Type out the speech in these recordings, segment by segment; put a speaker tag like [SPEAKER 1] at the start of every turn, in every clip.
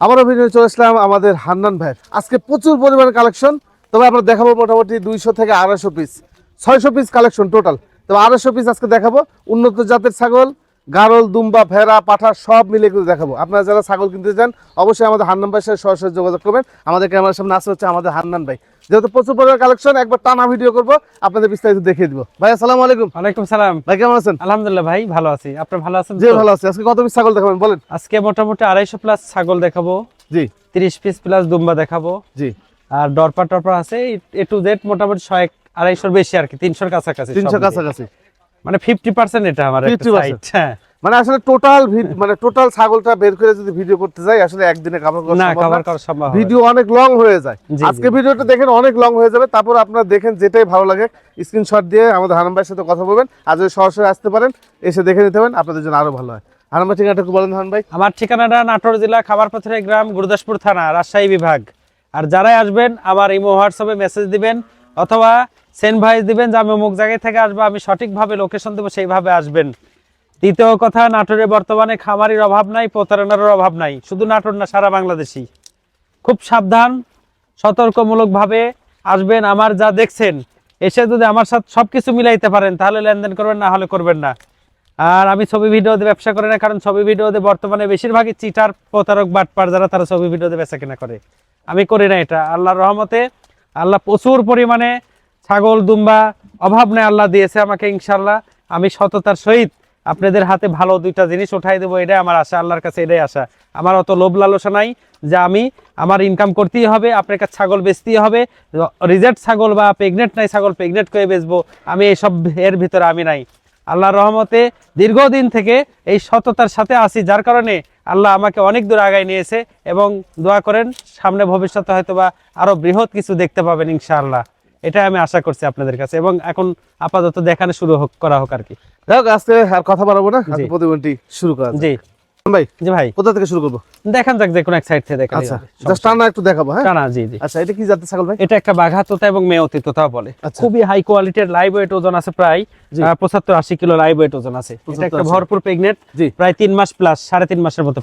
[SPEAKER 1] আবারও অভিনয় চলে আসলাম আমাদের হান্নান ভাইয়ের। আজকে প্রচুর পরিমাণে কালেকশন তবে আমরা দেখাবো মোটামুটি দুইশো থেকে আড়াইশো পিস ছয়শো পিস কালেকশন টোটাল তবে আড়াইশো পিস আজকে দেখাবো, উন্নত জাতের ছাগল, গারল, দুম্বা, ভেড়া পাঠা সব মিলে কিন্তু দেখাবো। আপনারা যারা ছাগল কিনতে চান, অবশ্যই আমাদের হান্নান ভাইয়ের সাথে সরাসরি যোগাযোগ করবেন। আমাদের ক্যামেরার সামনে আসা হচ্ছে আমাদের হান্নান ভাই। যেহেতু প্রচুর পরিমাণে কালেকশন একবার টানা ভিডিও করব আপনাদের বিস্তারিত দেখিয়ে দিব। ভাই আসসালামু আলাইকুম।
[SPEAKER 2] ওয়ালাইকুম সালাম।
[SPEAKER 1] ভাই কেমন আছেন?
[SPEAKER 2] আলহামদুলিল্লাহ ভাই ভালো আছি। আপনি ভালো আছেন
[SPEAKER 1] জি ভালো আছি। আজকে কত পিস ছাগল দেখাবেন বলেন।
[SPEAKER 2] আজকে মোটামুটি আড়াইশো প্লাস ছাগল দেখাবো।
[SPEAKER 1] জি।
[SPEAKER 2] তিরিশ পিস প্লাস দুম্বা দেখাবো।
[SPEAKER 1] জি।
[SPEAKER 2] আর ডরপা টরপা আছে এ টু জেড মোটামুটি ছয় আড়াইশোর বেশি আর কি তিনশোর কাছাকাছি
[SPEAKER 1] তিনশো
[SPEAKER 2] সব মিলিয়ে।
[SPEAKER 1] কাছাকাছি।
[SPEAKER 2] মানে ফিফটি পার্সেন্ট এটা আমার
[SPEAKER 1] 50%
[SPEAKER 2] সাইট হ্যাঁ।
[SPEAKER 1] মানে আসলে টোটাল মানে টোটাল ছাগলটা বের করে যদি ভিডিও করতে যাই আসলে একদিনে কভার করা সম্ভব না। ভিডিও অনেক লং হয়ে যায়। আজকে ভিডিওটা দেখেন অনেক লং হয়ে যাবে। তারপর আপনারা দেখেন যেটাই ভালো লাগে স্ক্রিনশট দিয়ে আমাদের হারাম ভাইয়ের সাথে কথা বলবেন। আর যদি সরাসরি আসতে পারেন এসে দেখে নিতে পারেন আপনাদের জন্য আরও ভালো হয়। হারাম ভাই ঠিকানাটা বলেন হারান ভাই।
[SPEAKER 2] আমার ঠিকানাটা নাটোর জেলা খাবারপাথরে গ্রাম গুরুদাসপুর থানা রাজশাহী বিভাগ। আর যারাই আসবেন আমার ইমো হোয়াটসঅ্যাপে মেসেজ দিবেন অথবা সেন্ড ভয়েস দিবেন যে আমি অমুক জায়গায় থেকে আসব আমি সঠিকভাবে লোকেশন দেবো সেইভাবে আসবেন। দ্বিতীয় কথা, নাটোরে বর্তমানে খামারির অভাব নাই প্রতারণার অভাব নাই। শুধু নাটোর না, সারা বাংলাদেশি খুব সাবধান, সতর্কমূলকভাবে আসবেন, আমার যা দেখছেন, এসে যদি আমার সাথে সবকিছু মিলাইতে পারেন, তাহলে লেনদেন করবেন, না হলে করবেন না। আর আমি ছবি ভিডিওতে ব্যবসা করি না, কারণ ছবি ভিডিওতে বর্তমানে বেশিরভাগই চিটার, প্রতারক, বাটপার যারা, তারা ছবি ভিডিওতে বেচা কেনা করে। আমি করি না এটা। আল্লাহর রহমতে, আল্লাহ প্রচুর পরিমাণে ছাগল, দুম্বা, অভাব নেই আল্লাহ দিয়েছে আমাকে ইনশাল্লাহ আমি সততার সহিত আপনাদের হাতে ভালো দুইটা জিনিস উঠাই দেবো, এটাই আমার আশা, আল্লাহর কাছে এটাই আশা। আমার অত লোভ লালসা নাই যে আমি আমার ইনকাম করতেই হবে, আপনার কাছে ছাগল বেচতেই হবে, রিজেক্ট ছাগল বা প্রেগনেন্ট নাই ছাগল প্রেগনেন্ট করে বেচবো, আমি এইসব এর ভিতরে আমি নাই। আল্লাহর রহমতে দীর্ঘদিন থেকে এই সততার সাথে আছি, যার কারণে আল্লাহ আমাকে অনেক দূর আগায় নিয়েছে এবং দোয়া করেন, সামনে ভবিষ্যতে হয়তো বা আরও বৃহৎ কিছু দেখতে পাবেন ইনশাআল্লাহ। এটা আমি আশা করছি আপনাদের কাছে। এবং এখন আপাতত দেখানো শুরু হোক করা হোক আর কি।
[SPEAKER 1] যাই হোক আজকে আর কথা বাড়াবো না। প্রতিদিনটি শুরু করা
[SPEAKER 2] জি।
[SPEAKER 1] ভাই
[SPEAKER 2] জি ভাই।
[SPEAKER 1] কোথা থেকে শুরু করব?
[SPEAKER 2] দেখান যাক যে কোনো এক সাইড থেকে দেখা
[SPEAKER 1] আচ্ছা জাস্ট টানা একটু দেখাবো হ্যাঁ?
[SPEAKER 2] টানা জি জি।
[SPEAKER 1] আচ্ছা এটা কি জাতের ছাগল ভাই?
[SPEAKER 2] এটা একটা বাঘা তোতা এবং মেয়তি তোতা বলে। খুবই হাই কোয়ালিটির লাইভ ওয়েট ওজন আছে প্রায়
[SPEAKER 1] জি।
[SPEAKER 2] পঁচাত্তর আশি কিলো লাইভ ওয়েট ওজন আছে। এটা একটা ভরপুর প্রায় তিন মাস প্লাস সাড়ে তিন মাসের মতো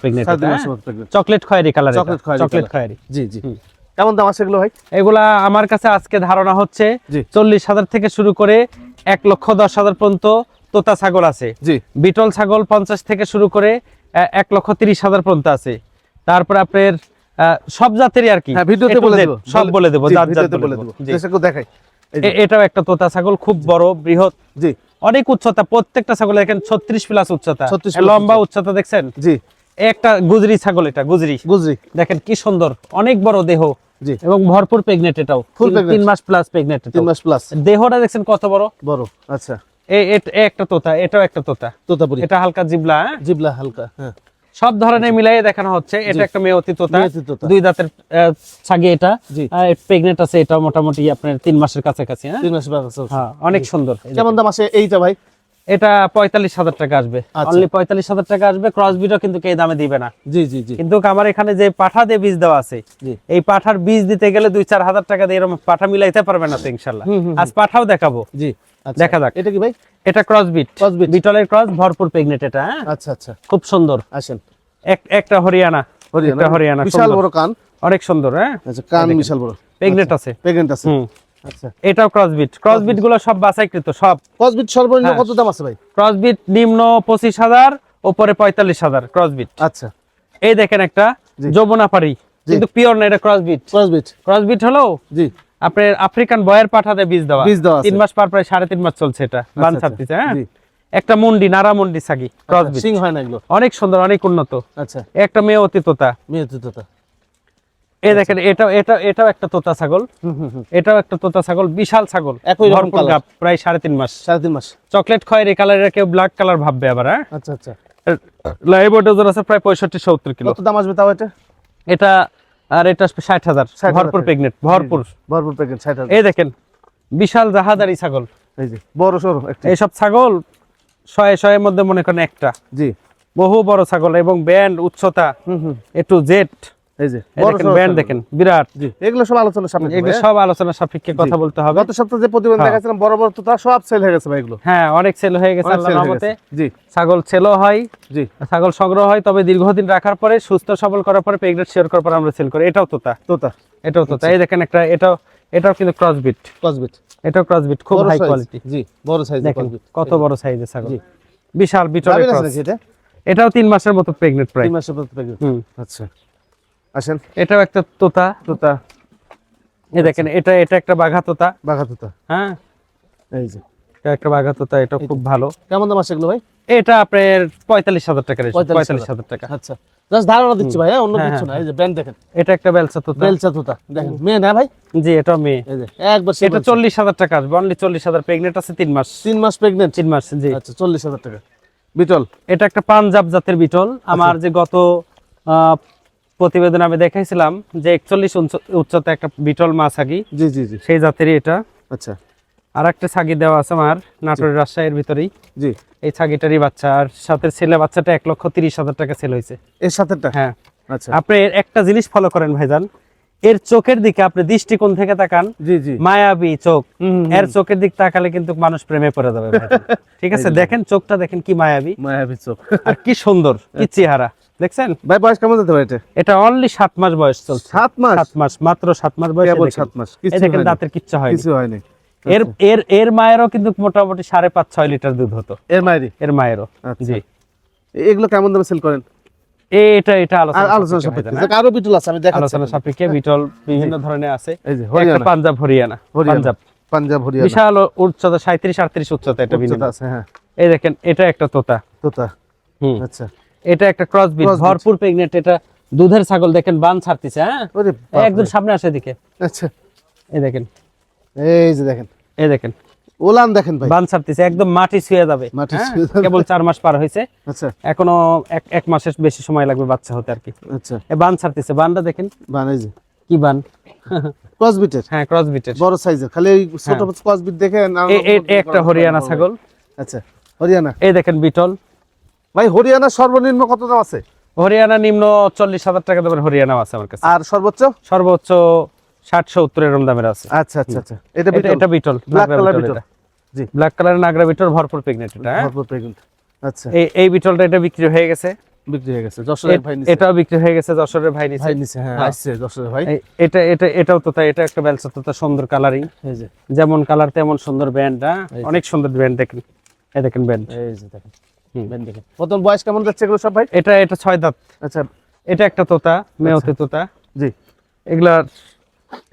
[SPEAKER 1] মাসের।
[SPEAKER 2] চকলেট খয়েরি কালার
[SPEAKER 1] খয়েরি
[SPEAKER 2] চকলেট
[SPEAKER 1] colour।
[SPEAKER 2] খয়েরি।
[SPEAKER 1] জি জি। কেমন দাম আছে এগুলো ভাই?
[SPEAKER 2] এগুলা আমার কাছে আজকে ধারণা হচ্ছে চল্লিশ হাজার থেকে শুরু করে এক লক্ষ দশ হাজার পর্যন্ত তোতা ছাগল আছে।
[SPEAKER 1] জি।
[SPEAKER 2] বিটল ছাগল পঞ্চাশ থেকে শুরু করে এক লক্ষ তিরিশ হাজার পর্যন্ত আছে। তারপর আপনার সব জাতেরই আর কি।
[SPEAKER 1] হ্যাঁ ভিডিওতে বলে দেবো
[SPEAKER 2] সব বলে দেবো জাত জাত বলে
[SPEAKER 1] দেখাই।
[SPEAKER 2] এটাও একটা তোতা ছাগল খুব বড় বৃহৎ।
[SPEAKER 1] জি।
[SPEAKER 2] অনেক উচ্চতা প্রত্যেকটা ছাগল দেখেন ছত্রিশ প্লাস উচ্চতা।
[SPEAKER 1] 36
[SPEAKER 2] লম্বা উচ্চতা দেখছেন?
[SPEAKER 1] জি।
[SPEAKER 2] একটা গুজরি ছাগল এটা গুজরি।
[SPEAKER 1] গুজরি।
[SPEAKER 2] দেখেন কি সুন্দর অনেক বড় দেহ।
[SPEAKER 1] জি।
[SPEAKER 2] এবং ভরপুর প্রেগনেন্ট এটাও।
[SPEAKER 1] Full
[SPEAKER 2] তিন- মাস প্লাস প্রেগনেন্ট
[SPEAKER 1] তিন মাস প্লাস
[SPEAKER 2] দেহটা দেখছেন কত বড়?
[SPEAKER 1] বড় আচ্ছা।
[SPEAKER 2] একটা তোতা এটাও একটা তোতা।
[SPEAKER 1] তোতাপুরি
[SPEAKER 2] এটা হালকা জিবলা হ্যাঁ?
[SPEAKER 1] জিবলা হালকা হ্যাঁ।
[SPEAKER 2] সব ধরনের মিলাই দেখানো হচ্ছে। এটা একটা মেয়তি তোতা।
[SPEAKER 1] তোতা।
[SPEAKER 2] দুই দাঁতের ছাগি এটা। প্রেগনেন্ট আছে এটা মোটামুটি আপনার তিন মাসের কাছাকাছি হ্যাঁ?
[SPEAKER 1] তিন
[SPEAKER 2] হ্যাঁ অনেক সুন্দর।
[SPEAKER 1] কেমন দাম আছে এইটা ভাই?
[SPEAKER 2] এটা পঁয়তাল্লিশ হাজার টাকা আসবে।
[SPEAKER 1] আচ্ছা।
[SPEAKER 2] অনলি পঁয়তাল্লিশ হাজার টাকা আসবে। ক্রস কিন্তু এই দামে দিবে না।
[SPEAKER 1] জি জি জি।
[SPEAKER 2] কিন্তু আমার এখানে যে পাঠা দিয়ে বীজ দেওয়া আছে এই পাঠার বীজ দিতে গেলে দুই চার হাজার টাকা দিয়ে এরকম পাঠা মিলাইতে পারবে না তো ইনশাল্লাহ। আজ পাঠাও দেখাবো।
[SPEAKER 1] জি আচ্ছা।
[SPEAKER 2] দেখা যাক।
[SPEAKER 1] এটা কি ভাই?
[SPEAKER 2] এটা ক্রস বিট
[SPEAKER 1] Crossbreed।
[SPEAKER 2] বিটলের ক্রস ভরপুর প্রেগনেন্ট এটা হ্যাঁ?
[SPEAKER 1] আচ্ছা আচ্ছা।
[SPEAKER 2] খুব সুন্দর।
[SPEAKER 1] আসেন।
[SPEAKER 2] এক একটা হরিয়ানা।
[SPEAKER 1] হরিয়ানা
[SPEAKER 2] হরিয়ানা
[SPEAKER 1] বিশাল বড় কান।
[SPEAKER 2] অনেক সুন্দর হ্যাঁ?
[SPEAKER 1] আচ্ছা কান বিশাল বড়।
[SPEAKER 2] আছে।
[SPEAKER 1] প্রেগনেন্ট আছে।
[SPEAKER 2] হুম।
[SPEAKER 1] আচ্ছা।
[SPEAKER 2] এটাও ক্রসবিট ক্রসবিটগুলো সব বাছাইকৃত সব।
[SPEAKER 1] কসবিট সর্বনিম্ন
[SPEAKER 2] হ্যাঁ।
[SPEAKER 1] কত দাম আছে ভাই?
[SPEAKER 2] ক্রসবিট নিম্ন পঁচিশ হাজার ওপরে পঁয়তাল্লিশ হাজার ক্রসবিট
[SPEAKER 1] আচ্ছা।
[SPEAKER 2] এই দেখেন একটা কিন্তু পিওর না এটা ক্রসবিট
[SPEAKER 1] কসবিট
[SPEAKER 2] ক্রসবিট হলো
[SPEAKER 1] জি।
[SPEAKER 2] আপনার আফ্রিকান বয়ের পাঠাতে বীজ দেওয়া।
[SPEAKER 1] বীজ দেওয়া
[SPEAKER 2] তিন মাস পার প্রায় সাড়ে তিন মাস চলছে এটা বান
[SPEAKER 1] আচ্ছা,
[SPEAKER 2] ছাড়তেছে হ্যাঁ? একটা মুন্ডি নারা মুন্ডি সাগি ক্রসবিট
[SPEAKER 1] সিং হয় না এগুলো?
[SPEAKER 2] অনেক সুন্দর অনেক উন্নত।
[SPEAKER 1] আচ্ছা।
[SPEAKER 2] একটা মেয়ে অতি তোতা
[SPEAKER 1] মেয়েতে তোতা
[SPEAKER 2] এই দেখেন এটা এটা এটাও একটা তোতা ছাগল। এটাও একটা তোতা ছাগল বিশাল ছাগল।
[SPEAKER 1] একই রকম
[SPEAKER 2] ভরপুর প্রায় সাড়ে তিন মাস।
[SPEAKER 1] সাড়ে তিন মাস।
[SPEAKER 2] চকলেট খয়ের এই কালারের কেউ ব্ল্যাক কালার ভাববে আবার হ্যাঁ?
[SPEAKER 1] আচ্ছা আচ্ছা।
[SPEAKER 2] লাইভ ওজন আছে প্রায় পঁয়ষট্টি সত্তর কিলো।
[SPEAKER 1] কত দাম আসবে তাও এটা?
[SPEAKER 2] এটা আর এটা ষাট হাজার। ভরপুর প্রেগনেন্ট ভরপুর।
[SPEAKER 1] ভরপুর প্যাকেট ষাট হাজার।
[SPEAKER 2] এই দেখেন বিশাল জাহাজারি ছাগল।
[SPEAKER 1] এই যে বড় সরো
[SPEAKER 2] এইসব ছাগল শয়ে শয়ের মধ্যে মনে করেন একটা।
[SPEAKER 1] জি।
[SPEAKER 2] বহু বড় ছাগল এবং ব্যান্ড উচ্চতা
[SPEAKER 1] হুম হুম।
[SPEAKER 2] একটু জেট
[SPEAKER 1] এই যে
[SPEAKER 2] এই
[SPEAKER 1] বড়
[SPEAKER 2] দেখেন
[SPEAKER 1] সড়ো
[SPEAKER 2] ব্যান্ড
[SPEAKER 1] ছাগল।
[SPEAKER 2] দেখেন বিরাট।
[SPEAKER 1] জি। এগুলো সব আলোচনা সামনে
[SPEAKER 2] এগুলো সব আলোচনা সাপেক্ষে কথা বলতে হবে।
[SPEAKER 1] গত সপ্তাহে যে প্রতিবেদন
[SPEAKER 2] হ্যাঁ।
[SPEAKER 1] বড় বড় তো তার সব সেল হয়ে গেছে ভাই এগুলো।
[SPEAKER 2] হ্যাঁ অনেক সেল হয়ে গেছে আল্লাহর রহমতে।
[SPEAKER 1] জি।
[SPEAKER 2] ছাগল সেলও হয়
[SPEAKER 1] জি।
[SPEAKER 2] ছাগল সংগ্রহ হয় তবে দীর্ঘদিন রাখার পরে সুস্থ সবল করার পরে প্রেগনেন্ট শেয়ার করার পরে আমরা সেল করি। এটাও তোতা।
[SPEAKER 1] তোতা।
[SPEAKER 2] এটাও তোতা। এই দেখেন একটা এটাও এটাও কিন্তু ক্রসবিট
[SPEAKER 1] কসবিট
[SPEAKER 2] এটাও ক্রসবিট খুব
[SPEAKER 1] বড়
[SPEAKER 2] হাই কোয়ালিটি
[SPEAKER 1] জি বড় সাইজ
[SPEAKER 2] কত বড় সাইজের ছাগল।
[SPEAKER 1] জি।
[SPEAKER 2] বিশাল বিটলের ক্রস এটাও তিন মাসের মতো প্রেগনেন্ট প্রায়
[SPEAKER 1] তিন মাসের মতো প্রেগনেন্ট আচ্ছা। আসেন।
[SPEAKER 2] এটাও একটা তোতা।
[SPEAKER 1] তোতা।
[SPEAKER 2] এই দেখেন এটা এটা একটা বাঘা তোতা।
[SPEAKER 1] বাঘা তোতা।
[SPEAKER 2] হ্যাঁ।
[SPEAKER 1] এই যে।
[SPEAKER 2] এটা একটা বাঘা তোতা এটা খুব ভালো।
[SPEAKER 1] কেমন দাম আছে এগুলো ভাই?
[SPEAKER 2] এটা আপনার পঁয়তাল্লিশ হাজার টাকা
[SPEAKER 1] পঁয়তাল্লিশ
[SPEAKER 2] হাজার। টাকা।
[SPEAKER 1] আচ্ছা। জাস্ট ধারণা দিচ্ছি ভাই হ্যাঁ অন্য
[SPEAKER 2] হ্যাঁ,
[SPEAKER 1] কিছু না। এই যে ব্র্যান্ড দেখেন।
[SPEAKER 2] এটা একটা বেলসা তোতা।
[SPEAKER 1] বেলচা তোতা। দেখেন মেয়ে না ভাই?
[SPEAKER 2] জি এটা মেয়ে।
[SPEAKER 1] এই যে একবার
[SPEAKER 2] এটা চল্লিশ হাজার টাকা আসবে অনলি চল্লিশ হাজার। প্রেগনেন্ট আছে তিন মাস।
[SPEAKER 1] তিন মাস প্রেগনেন্ট
[SPEAKER 2] তিন মাস জি।
[SPEAKER 1] আচ্ছা চল্লিশ হাজার টাকা। বিটল?
[SPEAKER 2] এটা একটা পাঞ্জাব জাতের বিটল। আমার যে গত প্রতিবেদনে আমি দেখাইছিলাম যে একচল্লিশ উচ্চতা একটা বিটল মা ছাগি
[SPEAKER 1] জি জি জি।
[SPEAKER 2] সেই জাতেরই এটা।
[SPEAKER 1] আচ্ছা।
[SPEAKER 2] আর একটা ছাগি দেওয়া আছে আমার নাটোরের রাজশাহীর ভিতরেই।
[SPEAKER 1] জি।
[SPEAKER 2] এই ছাগিটারই বাচ্চা আর সাথে ছেলে বাচ্চাটা এক লক্ষ তিরিশ হাজার টাকা সেল হয়েছে।
[SPEAKER 1] এর সাথেটা
[SPEAKER 2] হ্যাঁ।
[SPEAKER 1] আচ্ছা।
[SPEAKER 2] আপনি একটা জিনিস ফলো করেন ভাইজান এর চোখের দিকে আপনি দৃষ্টিকোণ থেকে তাকান
[SPEAKER 1] জি জি।
[SPEAKER 2] মায়াবী চোখ। এর চোখের দিক তাকালে কিন্তু মানুষ প্রেমে পড়ে যাবে ঠিক আছে? দেখেন চোখটা দেখেন কি মায়াবী।
[SPEAKER 1] মায়াবী চোখ।
[SPEAKER 2] আর কি সুন্দর কি চেহারা। দেখছেন?
[SPEAKER 1] ভাই বয়স কেমন যেতে পারে এটা?
[SPEAKER 2] এটা অনলি মাস বয়স চলছে।
[SPEAKER 1] মাস?
[SPEAKER 2] মাস মাত্র মাস বয়স
[SPEAKER 1] কেবল মাস।
[SPEAKER 2] এই
[SPEAKER 1] কিছু
[SPEAKER 2] দেখেন দাঁতের কিচ্ছু হয়
[SPEAKER 1] কিছু
[SPEAKER 2] এর এর এর মায়েরও কিন্তু মোটামুটি সাড়ে পাঁচ ছয় লিটার দুধ হতো।
[SPEAKER 1] এর মায়েরই?
[SPEAKER 2] এর মায়েরও
[SPEAKER 1] আচ্ছা।
[SPEAKER 2] জি।
[SPEAKER 1] এগুলো কেমন দামে সেল করেন?
[SPEAKER 2] এটা এটা আলোচনা
[SPEAKER 1] আলোচনা
[SPEAKER 2] সাপেক্ষে
[SPEAKER 1] আরও বিটল আছে আমি? দেখাচ্ছি।
[SPEAKER 2] আলোচনা সাপেক্ষে বিটল বিভিন্ন ধরনের আছে। একটা পাঞ্জাব হরিয়ানা। পাঞ্জাব।
[SPEAKER 1] পাঞ্জাব হরিয়ানা।
[SPEAKER 2] বিশাল উচ্চতা সাঁত্রিশ আটত্রিশ উচ্চতা এটা
[SPEAKER 1] উচ্চতা আছে হ্যাঁ।
[SPEAKER 2] এই দেখেন এটা একটা তোতা।
[SPEAKER 1] তোতা।
[SPEAKER 2] হুম।
[SPEAKER 1] আচ্ছা।
[SPEAKER 2] এটা একটা ক্রস বিট ভরপুর প্রেগনেন্ট এটা দুধের ছাগল দেখেন বান ছাড়তিছে হ্যাঁ? এই একদম সামনে আসে দিকে
[SPEAKER 1] আচ্ছা।
[SPEAKER 2] এই দেখেন।
[SPEAKER 1] এই যে দেখেন।
[SPEAKER 2] এই দেখেন।
[SPEAKER 1] ওলান দেখেন ভাই।
[SPEAKER 2] বান ছাড়তিছে একদম মাটি ছুঁয়ে যাবে
[SPEAKER 1] মাটি
[SPEAKER 2] হ্যাঁ? কেবল চার মাস পার হয়েছে।
[SPEAKER 1] আচ্ছা।
[SPEAKER 2] এখনও এক এক মাসের বেশি সময় লাগবে বাচ্চা হতে আর কি।
[SPEAKER 1] আচ্ছা।
[SPEAKER 2] এ বান ছাড়তিছে বানটা দেখেন।
[SPEAKER 1] বান এই যে।
[SPEAKER 2] কি বান?
[SPEAKER 1] ক্রস বিটের
[SPEAKER 2] হ্যাঁ ক্রস বিটের
[SPEAKER 1] বড় সাইজের খালি এই ছোট ক্রসবিট দেখে নানা
[SPEAKER 2] এই এই একটা হরিয়ানা ছাগল।
[SPEAKER 1] আচ্ছা হরিয়ানা।
[SPEAKER 2] এই দেখেন বিটল।
[SPEAKER 1] ভাই হরিয়ানা সর্বনিম্ন কত দাম আছে?
[SPEAKER 2] হরিয়ানা নিম্ন চল্লিশ হাজার টাকা দামের হরিয়ানা আছে আমার কাছে।
[SPEAKER 1] আর সর্বোচ্চ?
[SPEAKER 2] সর্বোচ্চ ষাট সত্তর এরম দামের আছে।
[SPEAKER 1] আচ্ছা আচ্ছা আচ্ছা। এটা
[SPEAKER 2] এটা
[SPEAKER 1] বিটল?
[SPEAKER 2] এটা বিটল
[SPEAKER 1] ব্ল্যাক কালার বিটল জি।
[SPEAKER 2] ব্ল্যাক কালারের নাগরা বিটল ভরপুর প্রেগনেন্ট এটা হ্যাঁ?
[SPEAKER 1] ভরপুর প্রেগনেন্ট আচ্ছা।
[SPEAKER 2] এই এই বিটলটা এটা বিক্রি হয়ে গেছে।
[SPEAKER 1] বিক্রি হয়ে গেছে। যশোরের ভাই নিছে।
[SPEAKER 2] এটাও বিক্রি হয়ে গেছে যশোরের ভাই নিছে।
[SPEAKER 1] ভাই নিছে হ্যাঁ
[SPEAKER 2] হ্যাঁ।
[SPEAKER 1] আসছে যশোরের ভাই।
[SPEAKER 2] এটা এটা এটাও তো তাই এটা একটা বেলসা তো সুন্দর কালারিং
[SPEAKER 1] এই যে।
[SPEAKER 2] যেমন কালার তেমন সুন্দর ব্যান্ড হ্যাঁ। অনেক সুন্দর ব্যান্ড দেখেন। এই দেখেন ব্যান্ড
[SPEAKER 1] এই যে দেখেন। প্রথম বয়স কেমন যাচ্ছে এগুলো সব ভাই?
[SPEAKER 2] এটা এটা ছয় দাঁত।
[SPEAKER 1] আচ্ছা।
[SPEAKER 2] এটা একটা তোতা মেয়তে তোতা।
[SPEAKER 1] জি।
[SPEAKER 2] এগুলার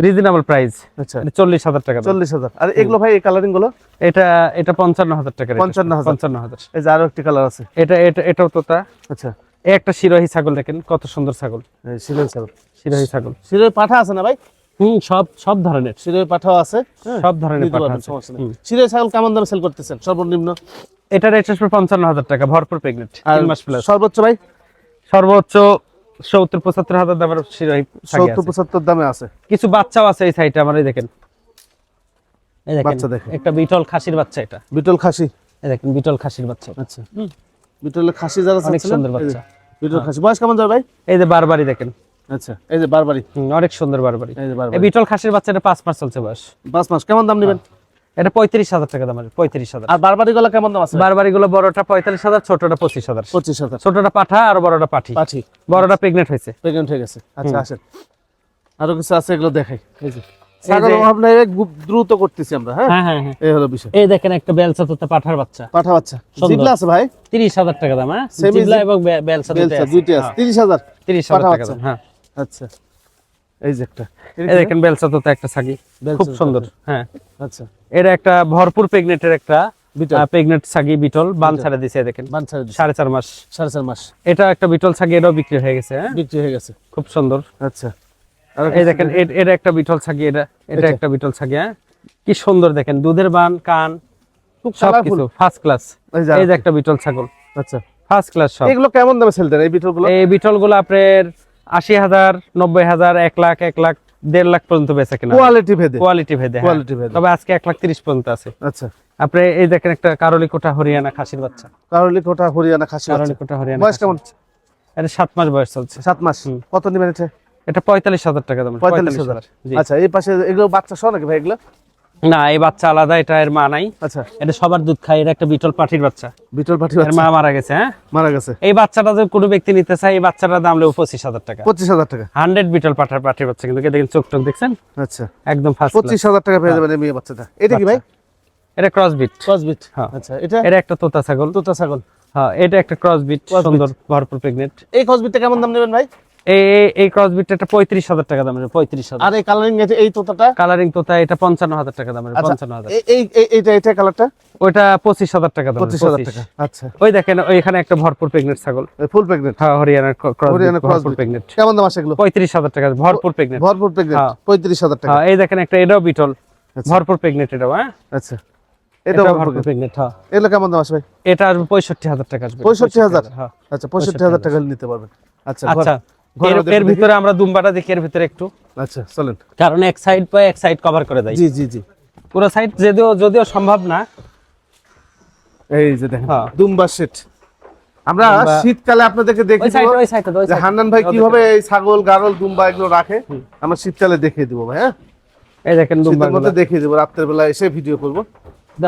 [SPEAKER 2] রিজনেবল প্রাইস
[SPEAKER 1] আচ্ছা।
[SPEAKER 2] চল্লিশ হাজার টাকা।
[SPEAKER 1] চল্লিশ হাজার। আর এগুলো ভাই এই কালারিংগুলো
[SPEAKER 2] এটা এটা পঞ্চান্ন হাজার টাকা
[SPEAKER 1] 55,000
[SPEAKER 2] পঞ্চান্ন হাজার।
[SPEAKER 1] এই যে আরও একটি কালার আছে।
[SPEAKER 2] এটা এটা এটাও তোতা।
[SPEAKER 1] আচ্ছা।
[SPEAKER 2] একটা শিরোহী ছাগল দেখেন কত সুন্দর ছাগল।
[SPEAKER 1] এই ছাগল।
[SPEAKER 2] শিরোহী ছাগল।
[SPEAKER 1] শিরোই পাঠা আছে না ভাই?
[SPEAKER 2] হুম সব সব ধরনের।
[SPEAKER 1] শিরোই পাঠাও আছে।
[SPEAKER 2] সব ধরনের পাঠা আছে।
[SPEAKER 1] ছাগল কেমন দামে সেল করতেছেন? সর্বনিম্ন?
[SPEAKER 2] এটা রেট আসবে পঞ্চান্ন হাজার টাকা ভরপুর প্রেগনেন্ট তিন মাস প্লাস
[SPEAKER 1] সর্বোচ্চ ভাই?
[SPEAKER 2] সর্বোচ্চ সত্তর পঁচাত্তর হাজার দামের শিরোহী
[SPEAKER 1] সত্তর। পঁচাত্তর দামে আছে।
[SPEAKER 2] কিছু বাচ্চাও আছে এই সাইডে আমার এই দেখেন। এই দেখেন
[SPEAKER 1] বাচ্চা দেখেন।
[SPEAKER 2] একটা বিটল খাসির বাচ্চা এটা।
[SPEAKER 1] বিটল খাসি?
[SPEAKER 2] এই দেখেন বিটল খাসির বাচ্চা
[SPEAKER 1] আচ্ছা। বিটল খাসি যারা
[SPEAKER 2] অনেক সুন্দর বাচ্চা।
[SPEAKER 1] বিটল খাসি। বয়স কেমন যাবে ভাই?
[SPEAKER 2] এই যে বারবারই দেখেন।
[SPEAKER 1] আচ্ছা এই যে বারবারি
[SPEAKER 2] হুম, অনেক সুন্দর বারবারই।
[SPEAKER 1] এই যে
[SPEAKER 2] এই বিটল খাসির বাচ্চাটা পাঁচ মাস চলছে বয়স।
[SPEAKER 1] পাঁচ মাস। কেমন দাম নেবেন?
[SPEAKER 2] এটা পঁয়ত্রিশ হাজার টাকা দাম পঁয়ত্রিশ হাজার।
[SPEAKER 1] আর বারবারি গলা কেমন দাম আছে?
[SPEAKER 2] বারবারি গুলো বড়টা পঁয়তাল্লিশ হাজার ছোটটা পঁচিশ হাজার।
[SPEAKER 1] পঁচিশ হাজার।
[SPEAKER 2] ছোটটা পাঠা আর বড়টা পাঠি।
[SPEAKER 1] পাঠি।
[SPEAKER 2] বড়টা প্রেগনেন্ট হয়েছে।
[SPEAKER 1] প্রেগনেন্ট হয়ে গেছে। আচ্ছা আসেন। আরও কিছু আছে এগুলো দেখাই। এই যে। দ্রুত করতেছি আমরা হ্যাঁ?
[SPEAKER 2] হ্যাঁ হ্যাঁ
[SPEAKER 1] এই হলো বিষয়।
[SPEAKER 2] এই দেখেন একটা বেলসা তোতে পাঠার বাচ্চা।
[SPEAKER 1] পাঠা বাচ্চা।
[SPEAKER 2] সুন্দর।
[SPEAKER 1] জিবলা আছে ভাই?
[SPEAKER 2] তিরিশ হাজার টাকা দাম হ্যাঁ? জিবলা এবং বেলসা।
[SPEAKER 1] দুইটি আছে।
[SPEAKER 2] টাকা দাম হ্যাঁ।
[SPEAKER 1] আচ্ছা। এই যে একটা।
[SPEAKER 2] এই দেখেন বেলসা তোতে একটা ছাগি খুব সুন্দর। হ্যাঁ।
[SPEAKER 1] আচ্ছা।
[SPEAKER 2] এটা একটা ভরপুর প্রেগনেন্টের একটা
[SPEAKER 1] বিটল।
[SPEAKER 2] প্রেগনেন্ট ছাগি বিটল বান ছাড়া দিছে দেখেন।
[SPEAKER 1] বান ছাড়ে দিছে।
[SPEAKER 2] সাড়ে চার মাস।
[SPEAKER 1] সাড়ে চার মাস।
[SPEAKER 2] এটা একটা বিটল ছাগি এটাও বিক্রি হয়ে গেছে হ্যাঁ?
[SPEAKER 1] বিক্রি হয়ে গেছে।
[SPEAKER 2] খুব সুন্দর।
[SPEAKER 1] আচ্ছা।
[SPEAKER 2] এই দেখেন এটা একটা বিটল ছাগি এটা এটা
[SPEAKER 1] এটা।
[SPEAKER 2] একটা বিটল ছাগি হ্যাঁ? কি সুন্দর দেখেন দুধের বান কান ফার্স্ট ক্লাস
[SPEAKER 1] এই যে
[SPEAKER 2] একটা বিটল ছাগল।
[SPEAKER 1] আচ্ছা।
[SPEAKER 2] ফার্স্ট ক্লাস সব।
[SPEAKER 1] এগুলো কেমন দামে সেল দেন এই
[SPEAKER 2] এই আপনার আশি হাজার নব্বই হাজার এক লাখ এক লাখ দেড় লাখ পর্যন্ত বেচা কিনা
[SPEAKER 1] কোয়ালিটি ভেদে।
[SPEAKER 2] কোয়ালিটি ভেদে হ্যাঁ।
[SPEAKER 1] কোয়ালিটি ভেদে।
[SPEAKER 2] তবে আজকে এক লাখ তিরিশ পর্যন্ত আছে।
[SPEAKER 1] আচ্ছা।
[SPEAKER 2] আপনি এই দেখেন একটা কারলি কোটা হরিয়ানা খাসির বাচ্চা।
[SPEAKER 1] কারলি কোটা হরিয়ানা খাসি
[SPEAKER 2] কারলি কোটা হরিয়ানা
[SPEAKER 1] বয়স কেমন।
[SPEAKER 2] এটা সাত মাস বয়স চলছে।
[SPEAKER 1] সাত মাস। কত নেবেন এটা?
[SPEAKER 2] এটা পঁয়তাল্লিশ হাজার টাকা দাম।
[SPEAKER 1] পঁয়তাল্লিশ হাজার। আচ্ছা এই পাশে এগুলো বাচ্চা সহ নাকি ভাই এগুলো?
[SPEAKER 2] না এই বাচ্চা আলাদা এটা এর মা নাই।
[SPEAKER 1] আচ্ছা।
[SPEAKER 2] এটা সবার দুধ খায় এটা একটা বিটল পাঠির বাচ্চা।
[SPEAKER 1] বিটল পাঠি
[SPEAKER 2] এর
[SPEAKER 1] বাচ্চা?
[SPEAKER 2] মা মারা গেছে হ্যাঁ?
[SPEAKER 1] মারা গেছে।
[SPEAKER 2] এই বাচ্চাটা যদি কোনো ব্যক্তি নিতে চায় এই বাচ্চাটার দাম লেগে পঁচিশ হাজার টাকা।
[SPEAKER 1] পঁচিশ হাজার টাকা।
[SPEAKER 2] হান্ড্রেড বিটল পাঠার পাঠির বাচ্চা কিন্তু দেখেন চোখ টোক দেখছেন?
[SPEAKER 1] আচ্ছা।
[SPEAKER 2] একদম ফার্স্ট
[SPEAKER 1] পঁচিশ হাজার টাকা পেয়ে যাবেন এই মেয়ে বাচ্চাটা। এটা কি ভাই?
[SPEAKER 2] এটা ক্রস বিট
[SPEAKER 1] ক্রস বিট
[SPEAKER 2] হ্যাঁ।
[SPEAKER 1] আচ্ছা এটা?
[SPEAKER 2] এটা একটা তোতা ছাগল।
[SPEAKER 1] তোতা ছাগল।
[SPEAKER 2] হ্যাঁ এটা একটা ক্রস বিট সুন্দর ভরপুর প্রেগনেন্ট
[SPEAKER 1] এই ক্রস বিটটা কেমন দাম নেবেন ভাই?
[SPEAKER 2] এই এই- এই ক্রস বিটটা একটা পঁয়ত্রিশ হাজার টাকা দামের পঁয়ত্রিশ হাজার।
[SPEAKER 1] আর এই কালারিং আছে এই তোতাটা?
[SPEAKER 2] কালারিং তোতা এটা পঞ্চান্ন হাজার টাকা দামের
[SPEAKER 1] আচ্ছা
[SPEAKER 2] পঞ্চান্ন হাজার।
[SPEAKER 1] এই- এই এই- এইটা এটা কালারটা
[SPEAKER 2] ওইটা পঁচিশ হাজার টাকা দামের
[SPEAKER 1] পঁচিশ হাজার টাকা আচ্ছা।
[SPEAKER 2] ওই দেখেন ওইখানে একটা ভরপুর প্রেগনেন্ট ছাগল।
[SPEAKER 1] ফুল প্রেগনেন্ট
[SPEAKER 2] হ্যাঁ হরিয়ানার
[SPEAKER 1] হরিয়ানা
[SPEAKER 2] ভরপুর প্রেগনেন্ট
[SPEAKER 1] কেমন দাম আছে এগুলো?
[SPEAKER 2] পঁয়ত্রিশ হাজার টাকা ভরপুর প্রেগনেন্ট
[SPEAKER 1] ভরপুর প্রেগনেন্ট
[SPEAKER 2] হ্যাঁ।
[SPEAKER 1] পঁয়ত্রিশ হাজার টাকা।
[SPEAKER 2] হ্যাঁ এই দেখেন একটা এটাও বিটল
[SPEAKER 1] আচ্ছা।
[SPEAKER 2] ভরপুর প্রেগনেন্ট এটাও হ্যাঁ?
[SPEAKER 1] আচ্ছা। এটা ভরপুর
[SPEAKER 2] প্রেগনেন্ট হ্যাঁ।
[SPEAKER 1] এগুলো কেমন দাম আছে
[SPEAKER 2] এটা আসবে পঁয়ষট্টি হাজার টাকা আসবে।
[SPEAKER 1] 65,000?
[SPEAKER 2] হ্যাঁ।
[SPEAKER 1] আচ্ছা পঁয়ষট্টি হাজার টাকা নিতে পারবেন। আচ্ছা
[SPEAKER 2] আচ্ছা। এর-। ভিতরে আমরা দুম্বাটা দেখি এর ভিতরে একটু।
[SPEAKER 1] আচ্ছা চলেন।
[SPEAKER 2] কারণ এক সাইড পাই এক সাইড কভার করে দেয়।
[SPEAKER 1] জি জি জি।
[SPEAKER 2] পুরো সাইড যদিও যদিও সম্ভব না।
[SPEAKER 1] এই যে দেখেন
[SPEAKER 2] হ্যাঁ।
[SPEAKER 1] দুম্বা সেট আমরা শীতকালে আপনাদেরকে দেখে যে হান্নান ভাই কীভাবে এই ছাগল গারল দুম্বা এগুলো রাখে আমরা শীতকালে দেখিয়ে দিব ভাই হ্যাঁ?
[SPEAKER 2] এই দেখেন দুম্বা
[SPEAKER 1] মধ্যে দেখিয়ে দিব রাত্রের বেলা এসে ভিডিও করব।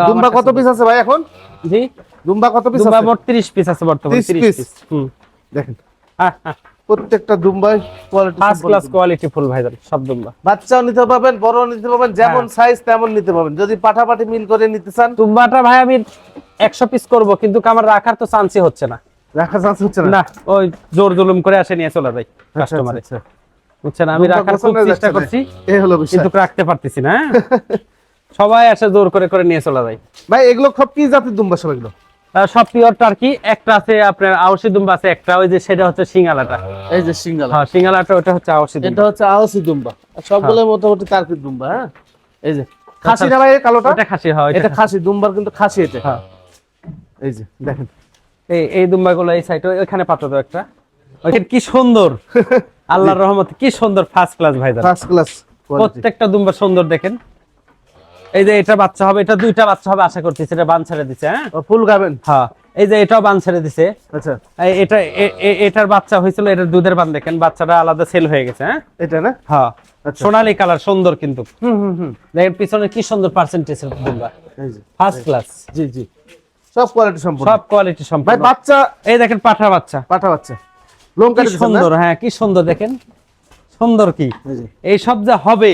[SPEAKER 1] দুম্বা কত পিস আছে ভাই এখন?
[SPEAKER 2] জি।
[SPEAKER 1] দুম্বা কত পিস
[SPEAKER 2] দুম্বা
[SPEAKER 1] আছে?
[SPEAKER 2] মোট 30 পিস আছে বর্তমানে
[SPEAKER 1] 30
[SPEAKER 2] 30 পিস হুম।
[SPEAKER 1] দেখেন।
[SPEAKER 2] হ্যাঁ হ্যাঁ।
[SPEAKER 1] প্রত্যেকটা দুম্বাই quality
[SPEAKER 2] first class quality full ভাইজান সব দুম্বা।
[SPEAKER 1] বাচ্চাও নিতে পারবেন বড় নিতে পারবেন যেমন
[SPEAKER 2] হ্যাঁ।
[SPEAKER 1] সাইজ তেমন নিতে পারবেন। যদি পাঠাপাঠি মিল করে নিতে চান।
[SPEAKER 2] দুম্বাটা ভাই আমি 100 পিস করব কিন্তু আমার রাখার তো চান্সই হচ্ছে না।
[SPEAKER 1] রাখা চান্স হচ্ছে না?
[SPEAKER 2] না ওই জোর জুলুম করে আসে নিয়ে চলে যায়
[SPEAKER 1] আচ্ছা,
[SPEAKER 2] কাস্টমারে
[SPEAKER 1] আচ্ছা,
[SPEAKER 2] বুঝছেন আমি রাখার খুব চেষ্টা করছি
[SPEAKER 1] এই হলো বিষয়।
[SPEAKER 2] কিন্তু রাখতে পারতেছি না হ্যাঁ? সবাই আসে জোর করে করে নিয়ে চলে যায়
[SPEAKER 1] ভাই এগুলো সব কি জাতের দুম্বা সব এগুলো?
[SPEAKER 2] সব পিওর টার্কি একটা আছে আপনার আওসি দুম্বা আছে একটা ওই যে সেটা হচ্ছে সিঙ্গালাটা।
[SPEAKER 1] এই যে সিঙ্গাল।
[SPEAKER 2] হ্যাঁ সিঙ্গালাটা ওটা হচ্ছে আওসি
[SPEAKER 1] এটা হচ্ছে আওসি দুম্বা। সবগুলো মোটামুটি তার্কিক দুম্বা হ্যাঁ? এই যে। খাসি না ভাই কালোটা?
[SPEAKER 2] ওটা খাসি হয়
[SPEAKER 1] এটা খাসি। দুম্বার কিন্তু খাসি এটা।
[SPEAKER 2] হ্যাঁ।
[SPEAKER 1] এই যে দেখেন।
[SPEAKER 2] এই এই দুম্বাগুলো এই সাইডে ওইখানে পাতা দাও একটা। ওইখানে কি সুন্দর। আল্লাহর রহমতে কি সুন্দর ফার্স্ট ক্লাস ভাই
[SPEAKER 1] ফার্স্ট ক্লাস
[SPEAKER 2] প্রত্যেকটা দুম্বা সুন্দর দেখেন। এই যে এটা বাচ্চা হবে এটা দুইটা বাচ্চা হবে আশা করতেছি এটা বান ছেড়ে দিছে হ্যাঁ?
[SPEAKER 1] ফুল গাবেন?
[SPEAKER 2] হ্যাঁ। এই যে এটাও বান ছেড়ে দিছে।
[SPEAKER 1] আচ্ছা।
[SPEAKER 2] এটা এটার বাচ্চা হয়েছিল এটার দুধের বান দেখেন বাচ্চাটা আলাদা সেল হয়ে গেছে হ্যাঁ?
[SPEAKER 1] এটা না?
[SPEAKER 2] হ্যাঁ।
[SPEAKER 1] আচ্ছা।
[SPEAKER 2] সোনালী কালার সুন্দর কিন্তু।
[SPEAKER 1] হুম হুম
[SPEAKER 2] দেখেন পিছনে কি সুন্দর পার্সেন্টেজ
[SPEAKER 1] এই যে
[SPEAKER 2] ফার্স্ট ক্লাস
[SPEAKER 1] জি জি। সব কোয়ালিটি সম্পূর্ণ
[SPEAKER 2] সব কোয়ালিটি
[SPEAKER 1] ভাই বাচ্চা
[SPEAKER 2] এই দেখেন পাঠা বাচ্চা।
[SPEAKER 1] পাঠা বাচ্চা। লোম কাটি
[SPEAKER 2] সুন্দর হ্যাঁ কি সুন্দর দেখেন। সুন্দর কি?
[SPEAKER 1] এই
[SPEAKER 2] সব যে হবে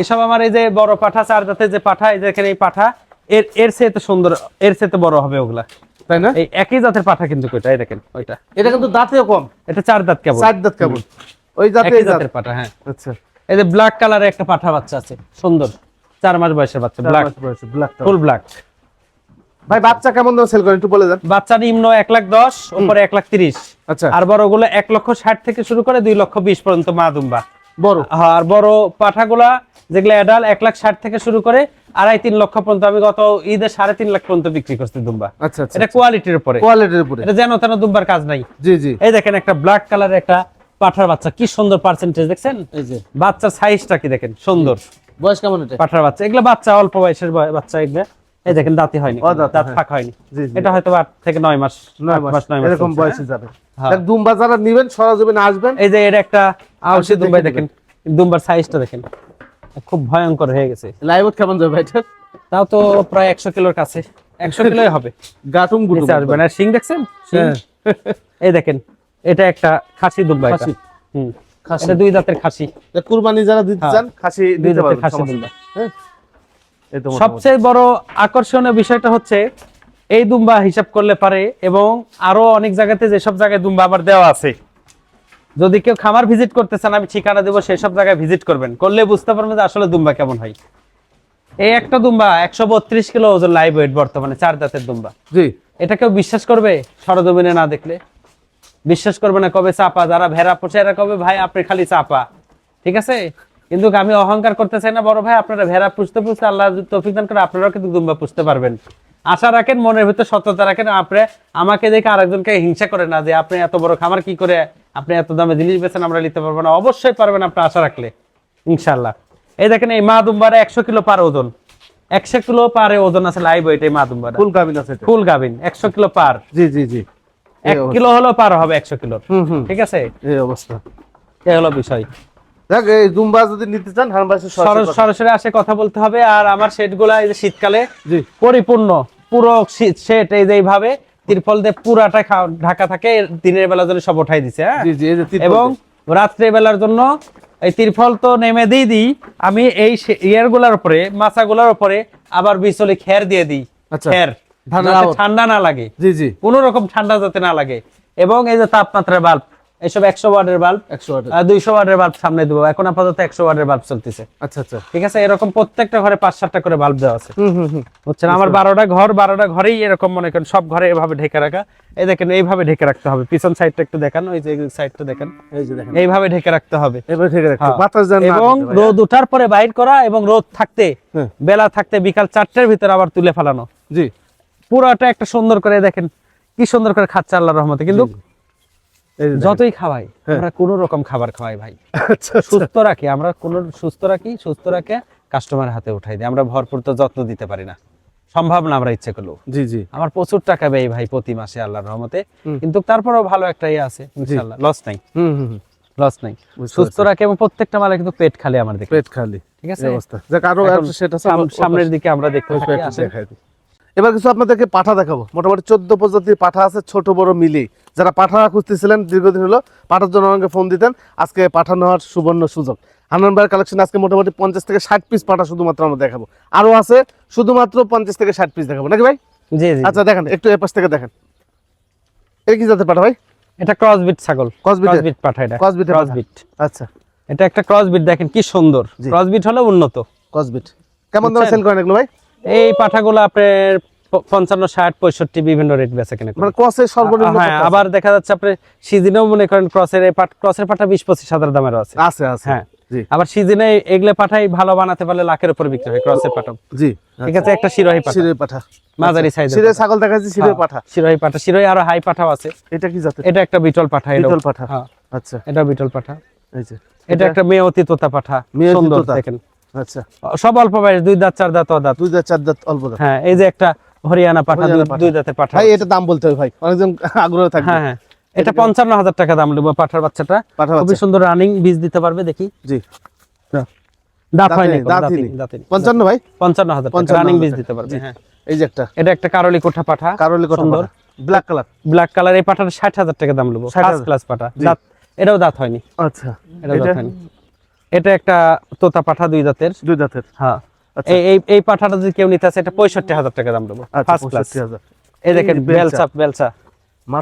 [SPEAKER 2] এইসব আমার এই যে বড় পাঠা চার জাতের যে পাঠা এই দেখেন এই পাঠা এর এর চেয়ে সুন্দর এর চেয়ে বড় হবে ওগুলা।
[SPEAKER 1] তাই না?
[SPEAKER 2] এই একই জাতের পাঠা কিন্তু ওইটা এই দেখেন ওইটা।
[SPEAKER 1] এটা কিন্তু দাঁতেও কম।
[SPEAKER 2] এটা চার দাঁত কেবল।
[SPEAKER 1] চার দাঁত কেমন ওই জাতে
[SPEAKER 2] একই
[SPEAKER 1] এই জাত
[SPEAKER 2] জাতের পাঠা হ্যাঁ।
[SPEAKER 1] আচ্ছা।
[SPEAKER 2] এই যে ব্ল্যাক কালারের একটা পাঠা বাচ্চা আছে সুন্দর। চার মাস বয়সের বাচ্চা ব্ল্যাক
[SPEAKER 1] ব্ল্যাক
[SPEAKER 2] ফুল ব্ল্যাক
[SPEAKER 1] ভাই বাচ্চা কেমন দাম সেল করেন একটু বলে দেন।
[SPEAKER 2] বাচ্চা নিম্ন এক লাখ দশ উপরে এক লাখ তিরিশ।
[SPEAKER 1] আচ্ছা।
[SPEAKER 2] আর বড়গুলো এক লক্ষ ষাট থেকে শুরু করে দুই লক্ষ বিশ পর্যন্ত মা দুম্বা।
[SPEAKER 1] বড়।
[SPEAKER 2] হ্যাঁ, আর বড় পাঠাগুলা যেগুলো অ্যাডাল এক লাখ ষাট থেকে শুরু করে আড়াই তিন লক্ষ পর্যন্ত। আমি গত ঈদে সাড়ে তিন লাখ পর্যন্ত বিক্রি করছি দুম্বা।
[SPEAKER 1] আচ্ছা আচ্ছা
[SPEAKER 2] এটা কোয়ালিটির উপরে।
[SPEAKER 1] কোয়ালিটির উপরে।
[SPEAKER 2] এটা যেন তেন দুম্বার কাজ নাই।
[SPEAKER 1] জি জি।
[SPEAKER 2] এই দেখেন একটা ব্ল্যাক কালারের একটা পাঠার বাচ্চা। কি সুন্দর পার্সেন্টেজ দেখছেন?
[SPEAKER 1] এই যে।
[SPEAKER 2] বাচ্চার সাইজটা কি দেখেন? সুন্দর।
[SPEAKER 1] বয়স কেমন এটা?
[SPEAKER 2] পাঠার বাচ্চা। এগুলো বাচ্চা অল্প বয়সের বয়- বাচ্চা এগুলো। এই দেখেন দাঁতি হয়নি।
[SPEAKER 1] দাঁত, হ্যাঁ।
[SPEAKER 2] ফাঁক হয়নি।
[SPEAKER 1] জি, জি।
[SPEAKER 2] এটা হয়তো আট থেকে নয় মাস
[SPEAKER 1] নয় মাস।
[SPEAKER 2] নয় মাস
[SPEAKER 1] এরকম বয়সে? যাবে।
[SPEAKER 2] হ্যাঁ।
[SPEAKER 1] দুম্বা যারা নিবেন সরজমিনে আসবেন।
[SPEAKER 2] এই যে এর একটা আউশি
[SPEAKER 1] আউশি
[SPEAKER 2] দুম্বাই
[SPEAKER 1] দেখে
[SPEAKER 2] দেখেন। দুম্বার সাইজটা দেখেন। খুব ভয়ঙ্কর হয়ে গেছে।
[SPEAKER 1] লাইভ কেমন যাবে ভাইটা
[SPEAKER 2] তাও তো প্রায় একশো কিলোর কাছে। একশো কিলোই হবে।
[SPEAKER 1] গাটুম গুটুম।
[SPEAKER 2] আসবে না শিং দেখছেন?
[SPEAKER 1] হ্যাঁ।
[SPEAKER 2] এই দেখেন এটা একটা খাসি এটা।
[SPEAKER 1] খাসি।
[SPEAKER 2] হুম।
[SPEAKER 1] খাসি।
[SPEAKER 2] দুই দাঁতের খাসি।
[SPEAKER 1] কুরবানি যারা দিতে
[SPEAKER 2] হ্যাঁ।
[SPEAKER 1] চান খাসি
[SPEAKER 2] দুই
[SPEAKER 1] দিতে
[SPEAKER 2] দাঁতের খাসি
[SPEAKER 1] নেই। হ্যাঁ।
[SPEAKER 2] সবচেয়ে বড় আকর্ষণীয় বিষয়টা হচ্ছে এই দুম্বা হিসাব করলে পারে এবং আরও অনেক জায়গাতে যেসব জায়গায় দুম্বা আবার দেওয়া আছে যদি কেউ খামার ভিজিট করতে চান আমি ঠিকানা দেবো সেই সব জায়গায় ভিজিট করবেন। করলে বুঝতে পারবেন যে আসলে দুম্বা কেমন হয়। এই একটা দুম্বা একশো বত্রিশ কিলো ওজন লাইভ ওয়েট বর্তমানে চার দাঁতের দুম্বা।
[SPEAKER 1] জি।
[SPEAKER 2] এটা কেউ বিশ্বাস করবে? সরজমিনে না দেখলে। বিশ্বাস করবে না কবে চাপা যারা ভেড়া পোষে এরা কবে ভাই আপনি খালি চাপা। ঠিক আছে? কিন্তু আমি অহংকার করতে চাই না বড় ভাই আপনারা ভেড়া পুষতে পুষতে আল্লাহ তৌফিক দান করে আপনারাও কিন্তু দুম্বা পুষতে পারবেন। আশা রাখেন মনের ভিতর সততা রাখেন আপনি আমাকে দেখে আরেকজনকে হিংসা করে না যে আপনি এত বড় খামার কি করে আপনি এত দামে জিনিস বেছেন আমরা নিতে পারব না। অবশ্যই পারবেন আপনি আশা রাখলে। ইনশাল্লাহ এই দেখেন এই মা দুম্বারে একশো কিলো পার ওজন। একশো কিলো পারে ওজন আছে লাইভ ওয়েট এই মা দুম্বারে
[SPEAKER 1] ফুল গাবিন আছে
[SPEAKER 2] ফুল গাবিন একশো কিলো পার।
[SPEAKER 1] জি জি জি।
[SPEAKER 2] এক কিলো হলেও পার হবে একশো কিলো ঠিক আছে?
[SPEAKER 1] এই অবস্থা।
[SPEAKER 2] এই হলো বিষয়।
[SPEAKER 1] দেখ এই দুম্বা যদি নিতে চান হারুন সরাসরি
[SPEAKER 2] সরাস-
[SPEAKER 1] কথা-
[SPEAKER 2] সরাসরি আসে কথা বলতে হবে আর আমার এই যে শীতকালে পরিপূর্ণ পুরো শেড এই যে এইভাবে তিরপল দিয়ে পুরাটা ঢাকা থাকে দিনের বেলার জন্য সব উঠাই দিছে হ্যাঁ? এবং রাত্রে বেলার জন্য এই তিরফল তো নেমে দিয়ে দিই আমি এই ইয়ারগুলার উপরে মাছা গুলার উপরে আবার বিচলি খের দিয়ে দিই
[SPEAKER 1] আচ্ছা।
[SPEAKER 2] খের।
[SPEAKER 1] ঠান্ডা না-
[SPEAKER 2] লাগে।
[SPEAKER 1] জি জি।
[SPEAKER 2] কোনো রকম ঠান্ডা যাতে না লাগে। এবং এই যে তাপমাত্রা বাল্ব এইসব একশো ওয়াটের বাল্ব। দুইশো ওয়াটের বাল্ব সামনে দেবো। এখন আপাতত একশো ওয়াটের বাল্ব চলতেছে।
[SPEAKER 1] আচ্ছা আচ্ছা।
[SPEAKER 2] ঠিক আছে? এরকম প্রত্যেকটা ঘরে পাঁচ সাতটা করে বাল্ব দেওয়া আছে। বুঝছেন? আমার বারোটা ঘর বারোটা ঘরেই এরকম মনে করেন সব ঘরে এভাবে ঢেকে রাখা। এই দেখেন এইভাবে ঢেকে রাখতে হবে। পিছন সাইডটা একটু দেখান ওই যে সাইডটা দেখেন।
[SPEAKER 1] এই যে দেখেন।
[SPEAKER 2] এইভাবে ঢেকে রাখতে হবে। হ্যাঁ। এবং রোদ উঠার পরে বাইর করা এবং রোদ থাকতে
[SPEAKER 1] হ্যাঁ।
[SPEAKER 2] বেলা থাকতে বিকাল চারটার ভিতরে আবার তুলে ফেলানো।
[SPEAKER 1] জি।
[SPEAKER 2] পুরোটা একটা সুন্দর করে দেখেন কি সুন্দর করে খাচ্ছে আল্লাহর রহমতে। কিন্তু। যতই খাওয়াই
[SPEAKER 1] হ্যাঁ।
[SPEAKER 2] আমরা কোন রকম খাবার খাওয়াই ভাই।
[SPEAKER 1] আচ্ছা আচ্ছা।
[SPEAKER 2] সুস্থ রাখি আমরা কোন সুস্থ রাখি সুস্থ রাখে কাস্টমার হাতে উঠাই দিই। আমরা ভরপুর তো যত্ন দিতে পারি না। সম্ভব না আমরা ইচ্ছে করলেও।
[SPEAKER 1] জি জি।
[SPEAKER 2] আমার প্রচুর টাকা ব্যয় ভাই প্রতি মাসে আল্লাহর রহমতে। কিন্তু তারপরেও ভালো একটা ইয়ে আছে ইনশাআল্লাহ। লস নাই। লস নাই। সুস্থ রাখে এবং প্রত্যেকটা মালে কিন্তু পেট খালি আমার দেখে
[SPEAKER 1] পেট খালি।
[SPEAKER 2] ঠিক আছে?
[SPEAKER 1] অবস্থা। যাক
[SPEAKER 2] আরও
[SPEAKER 1] সেটা
[SPEAKER 2] সাম- সামনের দিকে আমরা দেখতে আসেন।
[SPEAKER 1] এবার কিছু আপনাদেরকে পাঠা দেখাবো। মোটামুটি চোদ্দ প্রজাতির পাঠা আছে ছোট বড় মিলিয়ে যারা পাঠা খুঁজতেছিলেন দীর্ঘদিন হলো পাঠার জন্য আমাকে ফোন দিতেন। আজকে পাঠা নেওয়ার সুবর্ণ সুযোগ। হান্নান ভাইয়ের কালেকশন আজকে মোটামুটি পঞ্চাশ থেকে ষাট পিস পাঠা শুধুমাত্র আমরা দেখাবো। আরও আছে শুধুমাত্র পঞ্চাশ থেকে ষাট পিস দেখাবো। নাকি ভাই?
[SPEAKER 2] জি জি।
[SPEAKER 1] আচ্ছা দেখেন একটু এপাশ থেকে দেখেন। এটা কি জাতের পাঠা ভাই?
[SPEAKER 2] এটা ক্রসবিট ছাগল? ক্রসবিট পাঠা এটা।
[SPEAKER 1] পাঠা।
[SPEAKER 2] ক্রসবিট
[SPEAKER 1] আচ্ছা।
[SPEAKER 2] এটা একটা ক্রসবিট দেখেন কি সুন্দর। ক্রসবিট হলো উন্নত।
[SPEAKER 1] কসবিট কেমন দামে? সেল করেন এগুলো ভাই?
[SPEAKER 2] এই পাঠাগুলো আপনার পঞ্চান্ন ষাট পঁয়ষট্টি বিভিন্ন রেট বেচে কেনে
[SPEAKER 1] ক্রসের সর্বনিম্ন
[SPEAKER 2] হ্যাঁ আবার দেখা যাচ্ছে আপনার সিজনেও মনে করেন ক্রসের এই পাট ক্রসের পাঠা বিশ পঁচিশ হাজার দামেরও আছে।
[SPEAKER 1] আছে আছে।
[SPEAKER 2] হ্যাঁ। আবার সিজনে এগুলো পাঠাই ভালো বানাতে পারলে লাখের উপর বিক্রি হয় ক্রসের পাঠা
[SPEAKER 1] জি।
[SPEAKER 2] ঠিক আছে একটা শিরোহী পাঠা।
[SPEAKER 1] শিরের পাঠা।
[SPEAKER 2] মাঝারি সাইজের
[SPEAKER 1] শিরের ছাগল দেখাচ্ছি শিরের পাঠা।
[SPEAKER 2] শিরোহী পাঠা। শিরোহী আরও হাই পাঠাও আছে।
[SPEAKER 1] এটা কি জাতের?
[SPEAKER 2] এটা একটা বিটল পাঠা।
[SPEAKER 1] বিটল পাঠা।
[SPEAKER 2] হ্যাঁ।
[SPEAKER 1] আচ্ছা।
[SPEAKER 2] এটা বিটল পাঠা।
[SPEAKER 1] এই যে।
[SPEAKER 2] এটা একটা মেয়তি তোতা পাঠা। সুন্দর দেখেন।
[SPEAKER 1] আচ্ছা।
[SPEAKER 2] সব অল্প বয়স দুই দাঁত চার দাঁত দাঁত।
[SPEAKER 1] দুই দাঁত চার দাঁত অল্প দাঁত।
[SPEAKER 2] হ্যাঁ এই যে একটা হরিয়ানা পাঠা দুই- দাঁতের পাঠা।
[SPEAKER 1] ভাই এটা দাম বলতে হবে ভাই। অনেকজন আগ্রহ থাকবে।
[SPEAKER 2] হ্যাঁ হ্যাঁ। এটা পঞ্চান্ন হাজার টাকা দাম নেব পাঠার বাচ্চাটা। খুবই সুন্দর রানিং বীজ দিতে পারবে দেখি।
[SPEAKER 1] জি।
[SPEAKER 2] দাঁত হয়নি।
[SPEAKER 1] পঞ্চান্ন ভাই?
[SPEAKER 2] পঞ্চান্ন হাজার টাকা রানিং বীজ দিতে পারবে হ্যাঁ।
[SPEAKER 1] এই যে একটা।
[SPEAKER 2] এটা একটা কারলি কোঠা পাঠা
[SPEAKER 1] কারলি কথা
[SPEAKER 2] সুন্দর।
[SPEAKER 1] ব্ল্যাক কালার
[SPEAKER 2] ব্ল্যাক কালার এই পাঠাটা ষাট হাজার টাকা দাম নেব। ফার্স্ট ক্লাস পাঠা। দাঁত এটাও দাঁত হয়নি।
[SPEAKER 1] আচ্ছা।
[SPEAKER 2] এটাও
[SPEAKER 1] এটা?
[SPEAKER 2] দাঁত হয়নি। এটা একটা তোতা পাঠা দুই দাঁতের
[SPEAKER 1] দুই দাঁতের
[SPEAKER 2] হ্যাঁ।
[SPEAKER 1] আচ্ছা।
[SPEAKER 2] এই এই পাঠাটা যদি কেউ নিতে আসে এটা পঁয়ষট্টি হাজার টাকা দাম দেবো।
[SPEAKER 1] আচ্ছা
[SPEAKER 2] ফার্স্ট ক্লাস এই দেখেন
[SPEAKER 1] বেলচা।
[SPEAKER 2] বেলচা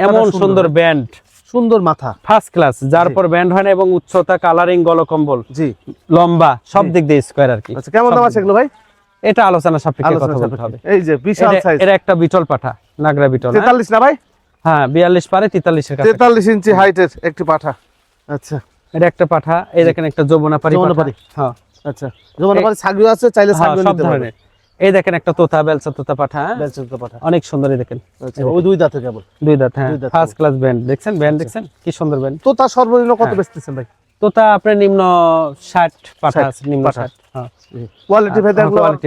[SPEAKER 2] এমন সুন্দর। ব্যান্ড।
[SPEAKER 1] সুন্দর মাথা।
[SPEAKER 2] ফার্স্ট ক্লাস যার পর ব্যান্ড হয় না এবং উচ্চতা কালারিং গলকম্বল।
[SPEAKER 1] জি।
[SPEAKER 2] লম্বা সব দিক দিয়ে স্কোয়ার আর কি।
[SPEAKER 1] আচ্ছা কেমন দাম আছে এগুলো ভাই?
[SPEAKER 2] এটা আলোচনা সাপেক্ষে কথা বলতে হবে।
[SPEAKER 1] এই যে বিশাল সাইজ
[SPEAKER 2] এটা একটা বিটল পাঠা নাগরা বিটল হ্যাঁ?
[SPEAKER 1] তেতাল্লিশ না ভাই?
[SPEAKER 2] হ্যাঁ বিয়াল্লিশ পারে তেতাল্লিশের কাছে।
[SPEAKER 1] তেতাল্লিশ ইঞ্চি হাইটের একটি পাঠা। আচ্ছা।
[SPEAKER 2] এটা একটা পাঠা এই দেখেন একটা যমুনাপাড়ি। পাঠা। হ্যাঁ।
[SPEAKER 1] আচ্ছা। যেমন আমার ছাগিও আছে চাইলে
[SPEAKER 2] হ্যাঁ, সব
[SPEAKER 1] নিতে পারবে।
[SPEAKER 2] এই দেখেন একটা তোতা বেলচা তোতা পাঠা হ্যাঁ?
[SPEAKER 1] বেলচা তো পাঠা।
[SPEAKER 2] অনেক সুন্দর এই দেখেন।
[SPEAKER 1] আচ্ছা ওই দুই দাঁতে কেবল।
[SPEAKER 2] দুই দাঁত হ্যাঁ। ফার্স্ট ক্লাস ব্যান্ড দেখছেন? ব্যান্ড দেখছেন? কি সুন্দর ব্যান্ড
[SPEAKER 1] তো তার সর্বনিম্ন কত
[SPEAKER 2] হ্যাঁ।
[SPEAKER 1] বেচতেছেন ভাই?
[SPEAKER 2] তোতা আপনার নিম্ন ষাট পাঠা আছে নিম্ন
[SPEAKER 1] পাঠা।
[SPEAKER 2] ষাট হ্যাঁ।
[SPEAKER 1] কোয়ালিটি ভেদে।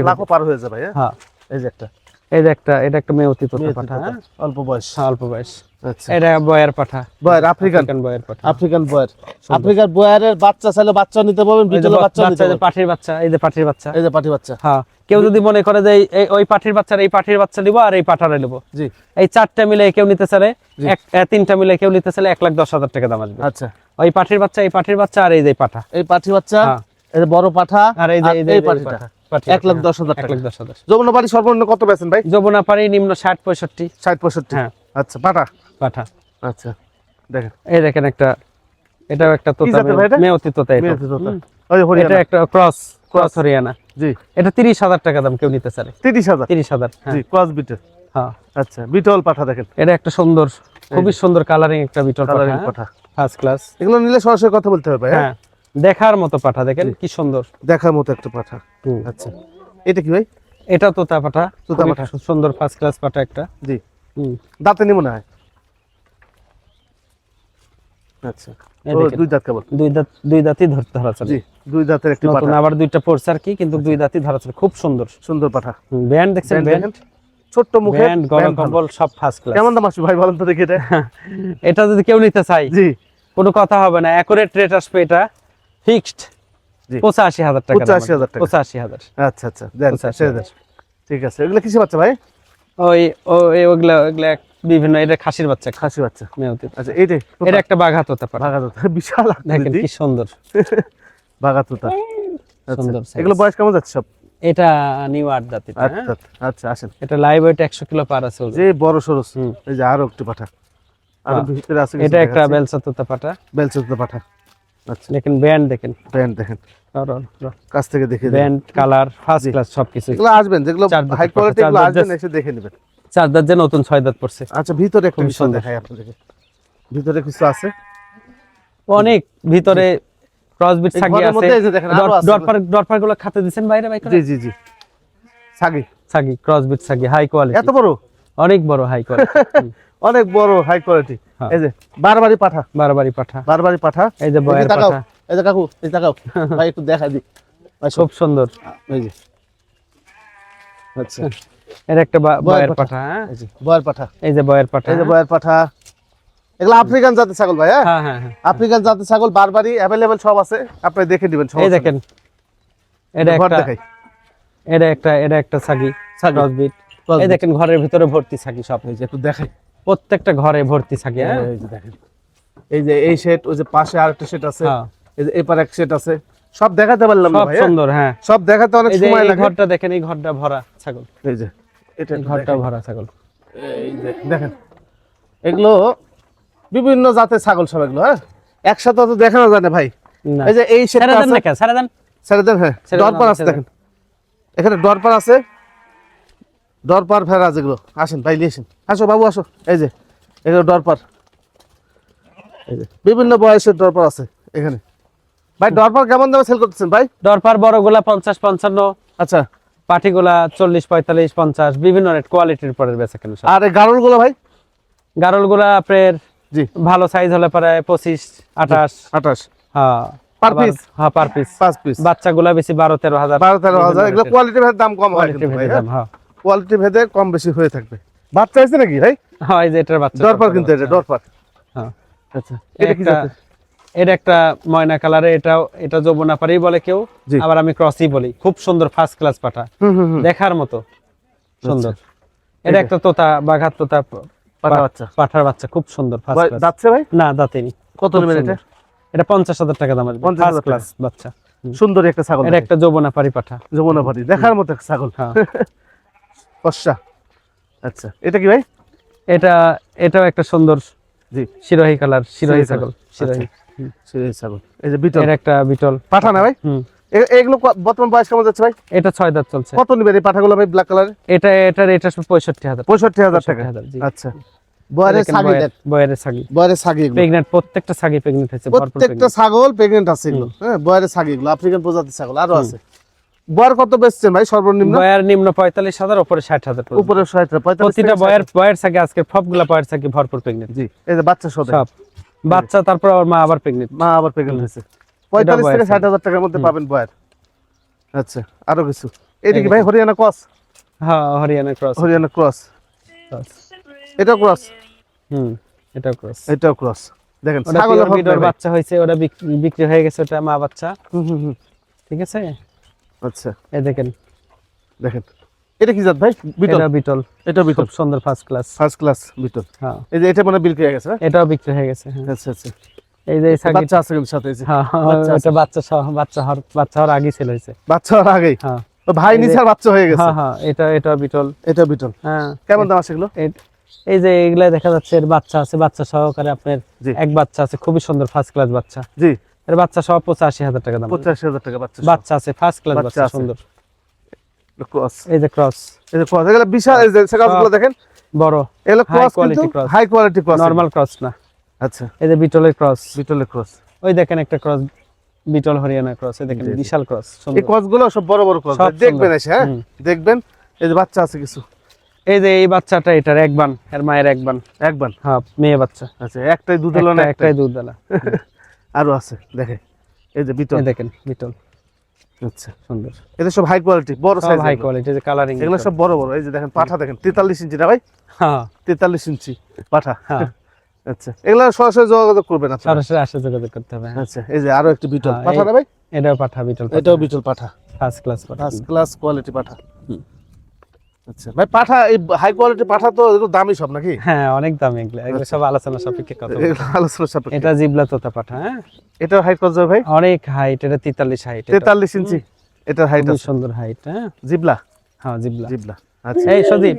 [SPEAKER 1] লাখো পার হয়ে যাবে হ্যাঁ। এই যে একটা।
[SPEAKER 2] এই যে একটা এটা একটা মেয়তি তোতা
[SPEAKER 1] মেয়েটি
[SPEAKER 2] পাঠা হ্যাঁ?
[SPEAKER 1] অল্প বয়স।
[SPEAKER 2] হ্যাঁ, অল্প বয়স।
[SPEAKER 1] আচ্ছা।
[SPEAKER 2] এটা বয়ের পাঠা।
[SPEAKER 1] বয়ের আফ্রিকান।
[SPEAKER 2] বয়ের পাঠা।
[SPEAKER 1] আফ্রিকান বয়ের আফ্রিকার বয়ারের বাচ্চা চাইলে বাচ্চা নিতে পারবেন
[SPEAKER 2] এই
[SPEAKER 1] বাচ্চা নিতে পারবেন।
[SPEAKER 2] পাঠির বাচ্চা এই যে পাঠির বাচ্চা।
[SPEAKER 1] এই যে পাটি বাচ্চা।
[SPEAKER 2] হ্যাঁ কেউ যদি মনে করে যে এই- ওই পাঠির বাচ্চার এই পাঠির বাচ্চা নিবো আর এই পাঠারে নেব।
[SPEAKER 1] জি।
[SPEAKER 2] এই চারটা মিলে কেউ নিতে চাইলে এক তিনটা মিলে কেউ নিতে চাইলে এক লাখ দশ হাজার টাকা দাম আসবে।
[SPEAKER 1] আচ্ছা।
[SPEAKER 2] ওই পাঠির বাচ্চা এই পাঠির বাচ্চা আর এই যে পাঠা।
[SPEAKER 1] এই পাটি বাচ্চা
[SPEAKER 2] হ্যাঁ।
[SPEAKER 1] এই যে বড় পাঠা
[SPEAKER 2] আর এই যে এই যে-
[SPEAKER 1] এই
[SPEAKER 2] এই যে
[SPEAKER 1] পাটিটা
[SPEAKER 2] পাঠা, পাঠি
[SPEAKER 1] এক লাখ দশ হাজার
[SPEAKER 2] এক লাখ দশ হাজার।
[SPEAKER 1] যমুনা বাড়ি সর্বনিম্ন কত বেচেন ভাই?
[SPEAKER 2] যমুনা পাড়ি নিম্ন ষাট পঁয়ষট্টি।
[SPEAKER 1] ষাট পঁয়ষট্টি।
[SPEAKER 2] হ্যাঁ।
[SPEAKER 1] আচ্ছা পাটা
[SPEAKER 2] পাঠা।
[SPEAKER 1] আচ্ছা দেখেন।
[SPEAKER 2] এই দেখেন একটা এটাও একটা তোতা
[SPEAKER 1] এটা?
[SPEAKER 2] মেয়তি তোতা এটা
[SPEAKER 1] তোতা।
[SPEAKER 2] হুম।
[SPEAKER 1] ওই যে
[SPEAKER 2] এটা একটা ক্রস ক্রস হরিয়ানা।
[SPEAKER 1] জি।
[SPEAKER 2] এটা তিরিশ হাজার টাকা দাম কেউ নিতে
[SPEAKER 1] তিরিশ হাজার?
[SPEAKER 2] তিরিশ হাজার হ্যাঁ।
[SPEAKER 1] জি ক্রস বিটের
[SPEAKER 2] হ্যাঁ।
[SPEAKER 1] আচ্ছা বিটল পাঠা দেখেন।
[SPEAKER 2] এটা একটা সুন্দর খুবই সুন্দর কালারিং একটা বিটল
[SPEAKER 1] কালারিং
[SPEAKER 2] পাঠা। ফার্স্ট ক্লাস
[SPEAKER 1] এগুলো নিলে সরাসরি কথা বলতে হবে ভাই, হ্যাঁ।
[SPEAKER 2] দেখার মতো পাঠা দেখেন কি সুন্দর।
[SPEAKER 1] দেখার মতো একটা পাঠা। আচ্ছা। এটা কি ভাই?
[SPEAKER 2] এটা তোতা পাঠা
[SPEAKER 1] তোতা পাঠা।
[SPEAKER 2] সুন্দর ফার্স্ট ক্লাস পাঠা একটা।
[SPEAKER 1] জি।
[SPEAKER 2] হুম।
[SPEAKER 1] দাঁতে নিব না? হয় আচ্ছা।
[SPEAKER 2] এই
[SPEAKER 1] দুই দাঁত কেবল?
[SPEAKER 2] দুই দাঁত দুই দাঁতই ধরতে ধরা চলে।
[SPEAKER 1] জি দুই দাঁতের একটি পাঠা।
[SPEAKER 2] আবার দুইটা পড়ছে আর কি কিন্তু দুই দাঁতই ধরা চলে। খুব সুন্দর।
[SPEAKER 1] সুন্দর পাঠা।
[SPEAKER 2] ব্যান্ড দেখছেন
[SPEAKER 1] ব্যান্ড ছোট্ট মুখে
[SPEAKER 2] ব্যান্ড গরম কম্বল সব ফার্স্ট ক্লাস
[SPEAKER 1] কেমন দাম আসবে ভাই বলেন তো দেখি এটা?
[SPEAKER 2] এটা যদি কেউ নিতে চাই
[SPEAKER 1] জি।
[SPEAKER 2] কোনো কথা হবে না। অ্যাকুরেট রেট আসবে এটা। ফিক্সড? পঁচাশি হাজার টাকা
[SPEAKER 1] 85,000 টাকা।
[SPEAKER 2] পঁচাশি হাজার।
[SPEAKER 1] আচ্ছা আচ্ছা
[SPEAKER 2] পঁচাশি
[SPEAKER 1] দেন। ঠিক আছে এগুলো কিসে বাচ্চা ভাই?
[SPEAKER 2] ওই ওই ওগুলা ওগুলা বিভিন্ন এটা খাসির বাচ্চা।
[SPEAKER 1] খাসি বাচ্চা।
[SPEAKER 2] মেয়তি
[SPEAKER 1] আচ্ছা এইটাই
[SPEAKER 2] এটা একটা বাঘাত হতে পারে।
[SPEAKER 1] বাঘা তোতা বিশাল
[SPEAKER 2] দেখেন কি সুন্দর।
[SPEAKER 1] বাঘা তোতা আচ্ছা
[SPEAKER 2] সুন্দর
[SPEAKER 1] এগুলো বয়স কেমন যাচ্ছে সব?
[SPEAKER 2] এটা নিউ আট জাতি
[SPEAKER 1] আচ্ছা আচ্ছা আসেন।
[SPEAKER 2] এটা লাইভ ওয়েট একশো কিলো পার আছে
[SPEAKER 1] যে বড় সরো
[SPEAKER 2] হুম।
[SPEAKER 1] এই যে আরও একটু পাঠা।
[SPEAKER 2] আরও।
[SPEAKER 1] ভিতরে আছে
[SPEAKER 2] এটা একটা বেলসা তোতা পাটা
[SPEAKER 1] বেলচুত পাঠা। আচ্ছা।
[SPEAKER 2] দেখেন ব্যান্ড দেখেন।
[SPEAKER 1] প্যান্ট দেখেন। কাছ থেকে দেখে
[SPEAKER 2] ব্যান্ড কালার ফার্স্ট ক্লাস সবকিছু
[SPEAKER 1] এগুলো আসবেন যেগুলো হাই কোয়ালিটি এগুলো আসবেন এসে দেখে নেবেন।
[SPEAKER 2] চার দাঁত যে নতুন ছয় দাঁত পড়ছে।
[SPEAKER 1] আচ্ছা ভিতরে একটা বিষয়
[SPEAKER 2] সুন্দর।
[SPEAKER 1] দেখাই আপনাদেরকে। ভিতরে কিছু আছে?
[SPEAKER 2] অনেক। ভিতরে ক্রসবিট ছাগি আছে। ডরপার ডরপারগুলো খাতে দিছেন বাইরে বাইরে
[SPEAKER 1] জি জি জি। সাগি
[SPEAKER 2] ছাগি ক্রসবিট ছাগি হাই কোয়ালিটি
[SPEAKER 1] এত বড়?
[SPEAKER 2] অনেক বড় হাই কোয়ালিটি
[SPEAKER 1] অনেক বড় হাই কোয়ালিটি
[SPEAKER 2] হ্যাঁ।
[SPEAKER 1] এই যে বারবারি পাঠা।
[SPEAKER 2] বারবারই পাঠা।
[SPEAKER 1] বারবারি পাঠা।
[SPEAKER 2] এই যে বয়ের পাঠা।
[SPEAKER 1] এই যে কাকু এই তাকাও। ভাই একটু দেখা দি। ভাই
[SPEAKER 2] খুব সুন্দর।
[SPEAKER 1] এই যে। আচ্ছা।
[SPEAKER 2] এর একটা
[SPEAKER 1] বয়ের
[SPEAKER 2] বয়ের
[SPEAKER 1] পাঠা।
[SPEAKER 2] হ্যাঁ?
[SPEAKER 1] এই যে বয়ের পাঠা।
[SPEAKER 2] এই যে বয়ের পাঠা।
[SPEAKER 1] এই যে বয়ের পাঠা। এগুলো আফ্রিকান জাতের ছাগল ভাই হ্যাঁ?
[SPEAKER 2] হ্যাঁ হ্যাঁ হ্যাঁ।
[SPEAKER 1] আফ্রিকান জাতের ছাগল বারবারই অ্যাভেলেবেল সব আছে। আপনি দেখে দিবেন সব
[SPEAKER 2] এই দেখেন। এটা একটা
[SPEAKER 1] দেখাই।
[SPEAKER 2] এটা একটা এটা একটা ছাগি
[SPEAKER 1] ছাগি।
[SPEAKER 2] ক্রসবিট
[SPEAKER 1] Crossbreed।
[SPEAKER 2] এই দেখেন ঘরের ভিতরে ভর্তি ছাগি সব।
[SPEAKER 1] এই যে একটু দেখাই।
[SPEAKER 2] প্রত্যেকটা ঘরে ভর্তি ছাগি হ্যাঁ?
[SPEAKER 1] এই যে এই সেট ওই যে পাশে আরেকটা সেট আছে।
[SPEAKER 2] হ্যাঁ।
[SPEAKER 1] এই যে এপার এক সেট আছে। সব দেখাতে পারলাম না
[SPEAKER 2] সব
[SPEAKER 1] ভাই হ্যাঁ?
[SPEAKER 2] সুন্দর হ্যাঁ।
[SPEAKER 1] সব দেখাতে অনেক
[SPEAKER 2] এই
[SPEAKER 1] সময়
[SPEAKER 2] এই
[SPEAKER 1] লাগে।
[SPEAKER 2] ঘরটা দেখেন এই ঘরটা ভরা ছাগল।
[SPEAKER 1] এই যে এটা
[SPEAKER 2] ঘরটা ভরা ছাগল।
[SPEAKER 1] এই যে দেখেন। এগুলো বিভিন্ন জাতের ছাগল সব এগুলো হ্যাঁ? একসাথে তো দেখানো যায় না ভাই। এই যে এই সেটটা আছে।
[SPEAKER 2] না কেন ছেড়ে দেন।
[SPEAKER 1] ছেড়ে দেন হ্যাঁ। ডরপার আছে দেখেন। এখানে ডরপার আছে। ডরপার ভেড়া যেগুলো। আসেন ভাই আসেন। আসো বাবু আসো। এই যে এগুলো ডরপার এই যে বিভিন্ন বয়সের ডরপার আছে এখানে। ভাই ডরপার কেমন দামে সেল করতেছেন ভাই?
[SPEAKER 2] দরপার বড়গুলা পঞ্চাশ পঞ্চান্ন।
[SPEAKER 1] আচ্ছা।
[SPEAKER 2] পাটিগুলা চল্লিশ পঁয়তাল্লিশ পঞ্চাশ। বিভিন্ন রেট কোয়ালিটির পরে বেচা কেন
[SPEAKER 1] আর এই গাড়লগুলো ভাই?
[SPEAKER 2] গারলগুলা আপনার
[SPEAKER 1] জি।
[SPEAKER 2] ভালো সাইজ হলে পরে পঁচিশ আঠাশ।
[SPEAKER 1] আঠাশ।
[SPEAKER 2] হ্যাঁ? হ্যাঁ পার পিস
[SPEAKER 1] পাঁচ পিস
[SPEAKER 2] বাচ্চাগুলা বেশি বারো তেরো হাজার।
[SPEAKER 1] বারো তেরো হাজার। এগুলো দাম কম হয়?
[SPEAKER 2] দাম হ্যাঁ।
[SPEAKER 1] কোয়ালিটি ভেদে কম বেশি হয়ে থাকবে। বাচ্চা আছে নাকি ভাই?
[SPEAKER 2] হ্যাঁ এই যে এটার বাচ্চা
[SPEAKER 1] ডরপার কিন্তু এটা ডরপার
[SPEAKER 2] হ্যাঁ।
[SPEAKER 1] আচ্ছা এটা কি
[SPEAKER 2] একটা
[SPEAKER 1] জাতের?
[SPEAKER 2] এটা একটা ময়না কালারে এটাও এটা যৌবনা পারি বলে কেউ আবার আমি ক্রসই বলি। খুব সুন্দর ফার্স্ট ক্লাস পাঠা। দেখার মতো। সুন্দর। এটা
[SPEAKER 1] এটা?
[SPEAKER 2] একটা তোতা বাঘাত তোতা
[SPEAKER 1] পাঠা বাচ্চা।
[SPEAKER 2] পাঠার বাচ্চা খুব সুন্দর ফার্স্ট ক্লাস
[SPEAKER 1] দাঁতছে ভাই?
[SPEAKER 2] না দাঁতেনি।
[SPEAKER 1] কত নেবেন এটা?
[SPEAKER 2] এটা পঞ্চাশ হাজার টাকা দাম আসবে
[SPEAKER 1] 50,000
[SPEAKER 2] ফার্স্ট ক্লাস বাচ্চা।
[SPEAKER 1] সুন্দর একটা ছাগল
[SPEAKER 2] এটা একটা যৌবনা পারি পাঠা।
[SPEAKER 1] যমুনা পাটি দেখার মতো একটা ছাগল।
[SPEAKER 2] হ্যাঁ।
[SPEAKER 1] ফর্সা আচ্ছা। এটা কি ভাই?
[SPEAKER 2] এটা এটাও একটা সুন্দর
[SPEAKER 1] জি।
[SPEAKER 2] শিরোহী কালার শিরোহী ছাগল
[SPEAKER 1] আচ্ছা।
[SPEAKER 2] শিরোহী
[SPEAKER 1] ছাগল। এই যে বিটল।
[SPEAKER 2] এর একটা বিটল।
[SPEAKER 1] পাঠা না ভাই?
[SPEAKER 2] হুম।
[SPEAKER 1] এগুলো বর্তমান বয়স কেমন যাচ্ছে ভাই?
[SPEAKER 2] এটা ছয় দাঁত চলছে।
[SPEAKER 1] কত নেবেন এই পাঠাগুলো ভাই ব্ল্যাক কালার
[SPEAKER 2] এটা এটার এটা পঁয়ষট্টি হাজার।
[SPEAKER 1] পঁয়ষট্টি হাজার টাকা। আচ্ছা।
[SPEAKER 2] প্রত্যেকটা
[SPEAKER 1] ছাগল প্রেগনেন্ট আছে এগুলো। হ্যাঁ বয়ারের ছাগি এগুলো আফ্রিকান প্রজাতির ছাগল আরও আছে। বয়ার কত বেচছেন ভাই সর্বনিম্ন?
[SPEAKER 2] বয়ের নিম্ন পঁয়তাল্লিশ হাজার উপরে ষাট হাজার
[SPEAKER 1] উপরে ষাট পঁয়তাল্লিশ
[SPEAKER 2] প্রতিটা
[SPEAKER 1] থেকে
[SPEAKER 2] বয়ের বয়ের ছাগি আজকে সবগুলা বয়ের ছাগি ভরপুর প্রেগনেন্ট
[SPEAKER 1] জি এই যে বাচ্চা
[SPEAKER 2] সব। বাচ্চা তারপর আবার মা আবার প্রেগনেন্ট
[SPEAKER 1] মা আবার প্রেগনেন্ট হয়েছে। পঁয়তাল্লিশ থেকে ষাট। হাজার টাকার মধ্যে পাবেন বয়ার। আচ্ছা আরও কিছু। এটা ভাই হরিয়ানা ক্রস?
[SPEAKER 2] হ্যাঁ হরিয়ানা ক্রস।
[SPEAKER 1] হরিয়ানা ক্রস। এটাও ক্রস?
[SPEAKER 2] হুম এটা ক্রস।
[SPEAKER 1] এটাও ক্রস। দেখেন ছাগলের।
[SPEAKER 2] বাচ্চা হয়েছে ওটা বিক- বিক্রি হয়ে গেছে ওটা মা বাচ্চা।
[SPEAKER 1] হুম, হুম।
[SPEAKER 2] ঠিক আছে?
[SPEAKER 1] আচ্ছা।
[SPEAKER 2] এই দেখেন।
[SPEAKER 1] দেখেন। এটা কি জাত ভাই? বিটল?
[SPEAKER 2] এটা বিটল।
[SPEAKER 1] এটা বিটল।
[SPEAKER 2] খুব সুন্দর first class
[SPEAKER 1] first class Beetal.
[SPEAKER 2] হ্যাঁ।
[SPEAKER 1] এই যে এটা মানে বিল হয়ে গেছে?
[SPEAKER 2] এটাও বিক্রি হয়ে গেছে হ্যাঁ।
[SPEAKER 1] আচ্ছা আচ্ছা।
[SPEAKER 2] এই যে
[SPEAKER 1] বাচ্চা আছে কিন্তু সাথে।
[SPEAKER 2] হ্যাঁ। ওটা বাচ্চা সহ বাচ্চা হওয়ার বাচ্চা হওয়ার আগেই ছেলে হয়েছে।
[SPEAKER 1] বাচ্চা হওয়ার আগেই?
[SPEAKER 2] হ্যাঁ।
[SPEAKER 1] ভাই আর বাচ্চা হয়ে গেছে?
[SPEAKER 2] হ্যাঁ হ্যাঁ এটা এটা বিটল।
[SPEAKER 1] এটা বিটল।
[SPEAKER 2] হ্যাঁ।
[SPEAKER 1] কেমন দাম আছে এগুলো?
[SPEAKER 2] এই যে এগুলা দেখা যাচ্ছে এর বাচ্চা আছে বাচ্চা সহকারে আপনার। এক বাচ্চা আছে খুবই সুন্দর ফার্স্ট ক্লাস বাচ্চা।
[SPEAKER 1] জি।
[SPEAKER 2] এর বাচ্চা সহ পঁচাশি হাজার টাকা দাম।
[SPEAKER 1] পঁচাশি হাজার টাকা বাচ্চা
[SPEAKER 2] বাচ্চা আছে ফার্স্ট ক্লাস
[SPEAKER 1] বাচ্চা
[SPEAKER 2] সুন্দর।
[SPEAKER 1] ক্রস
[SPEAKER 2] এই যে ক্রস
[SPEAKER 1] এই যে ক্রস এগুলো বিশাল এই যে দেখেন।
[SPEAKER 2] বড়।
[SPEAKER 1] এগুলো ক্রস কিন্তু high quality cross
[SPEAKER 2] normal cross না।
[SPEAKER 1] আচ্ছা।
[SPEAKER 2] এই যে বিটলের ক্রস
[SPEAKER 1] বিটলের ক্রস
[SPEAKER 2] ওই দেখেন একটা ক্রস বিটল হরিয়ানা ক্রস এই দেখেন। বিশাল ক্রস
[SPEAKER 1] এই ক্রসগুলো সব বড় বড় ক্রস দেখবেন এসে হ্যাঁ? দেখবেন এই যে বাচ্চা আছে কিছু।
[SPEAKER 2] এই যে এই বাচ্চাটা এটার এক বান এর মায়ের এক বান।
[SPEAKER 1] একবার
[SPEAKER 2] হ্যাঁ মেয়ে বাচ্চা।
[SPEAKER 1] আচ্ছা একটাই দুধ না একটাই?
[SPEAKER 2] একটাই দুধ
[SPEAKER 1] আরও আছে দেখে। এই যে বিটল
[SPEAKER 2] দেখেন বিটল
[SPEAKER 1] আচ্ছা।
[SPEAKER 2] সুন্দর।
[SPEAKER 1] এটা সব হাই কোয়ালিটি বড় সাইজ
[SPEAKER 2] হাই কোয়ালিটি যে কালারিং
[SPEAKER 1] এগুলো সব বড় বড় এই যে দেখেন পাঠা দেখেন তেতাল্লিশ ইঞ্চি না ভাই?
[SPEAKER 2] হ্যাঁ।
[SPEAKER 1] ইঞ্চি পাঠা।
[SPEAKER 2] হ্যাঁ।
[SPEAKER 1] আচ্ছা এগুলা সরাসরি যোগাযোগ করবেন আপনারা।
[SPEAKER 2] সরাসরি আসে যোগাযোগ করতে হবে হ্যাঁ।
[SPEAKER 1] আচ্ছা এই যে আরও একটি বিটল
[SPEAKER 2] হ্যাঁ,
[SPEAKER 1] পাঠা না ভাই?
[SPEAKER 2] এটাও পাঠা বিটল
[SPEAKER 1] এটাও বিটল পাঠা।
[SPEAKER 2] ফার্স্ট ক্লাস পাঠা।
[SPEAKER 1] ফার্স্ট ক্লাস কোয়ালিটি পাঠা। আচ্ছা ভাই পাঠা এই হাই কোয়ালিটি পাঠা তো এগুলো দামি সব নাকি?
[SPEAKER 2] হ্যাঁ অনেক দাম এগুলো। এগুলো সব আলোচনা সাপেক্ষে কথা
[SPEAKER 1] আলোচনা সাপেক্ষে।
[SPEAKER 2] এটা জিবলা তোতা পাঠা হ্যাঁ?
[SPEAKER 1] এটার হাইট কত ভাই?
[SPEAKER 2] অনেক হাইট এটা তেতাল্লিশ হাইট
[SPEAKER 1] তেতাল্লিশ ইঞ্চি। এটার হাইট আছে।
[SPEAKER 2] সুন্দর হাইট হ্যাঁ?
[SPEAKER 1] জিবলা?
[SPEAKER 2] হ্যাঁ জিবলা।
[SPEAKER 1] জিবলা আচ্ছা।
[SPEAKER 2] এই সদীপ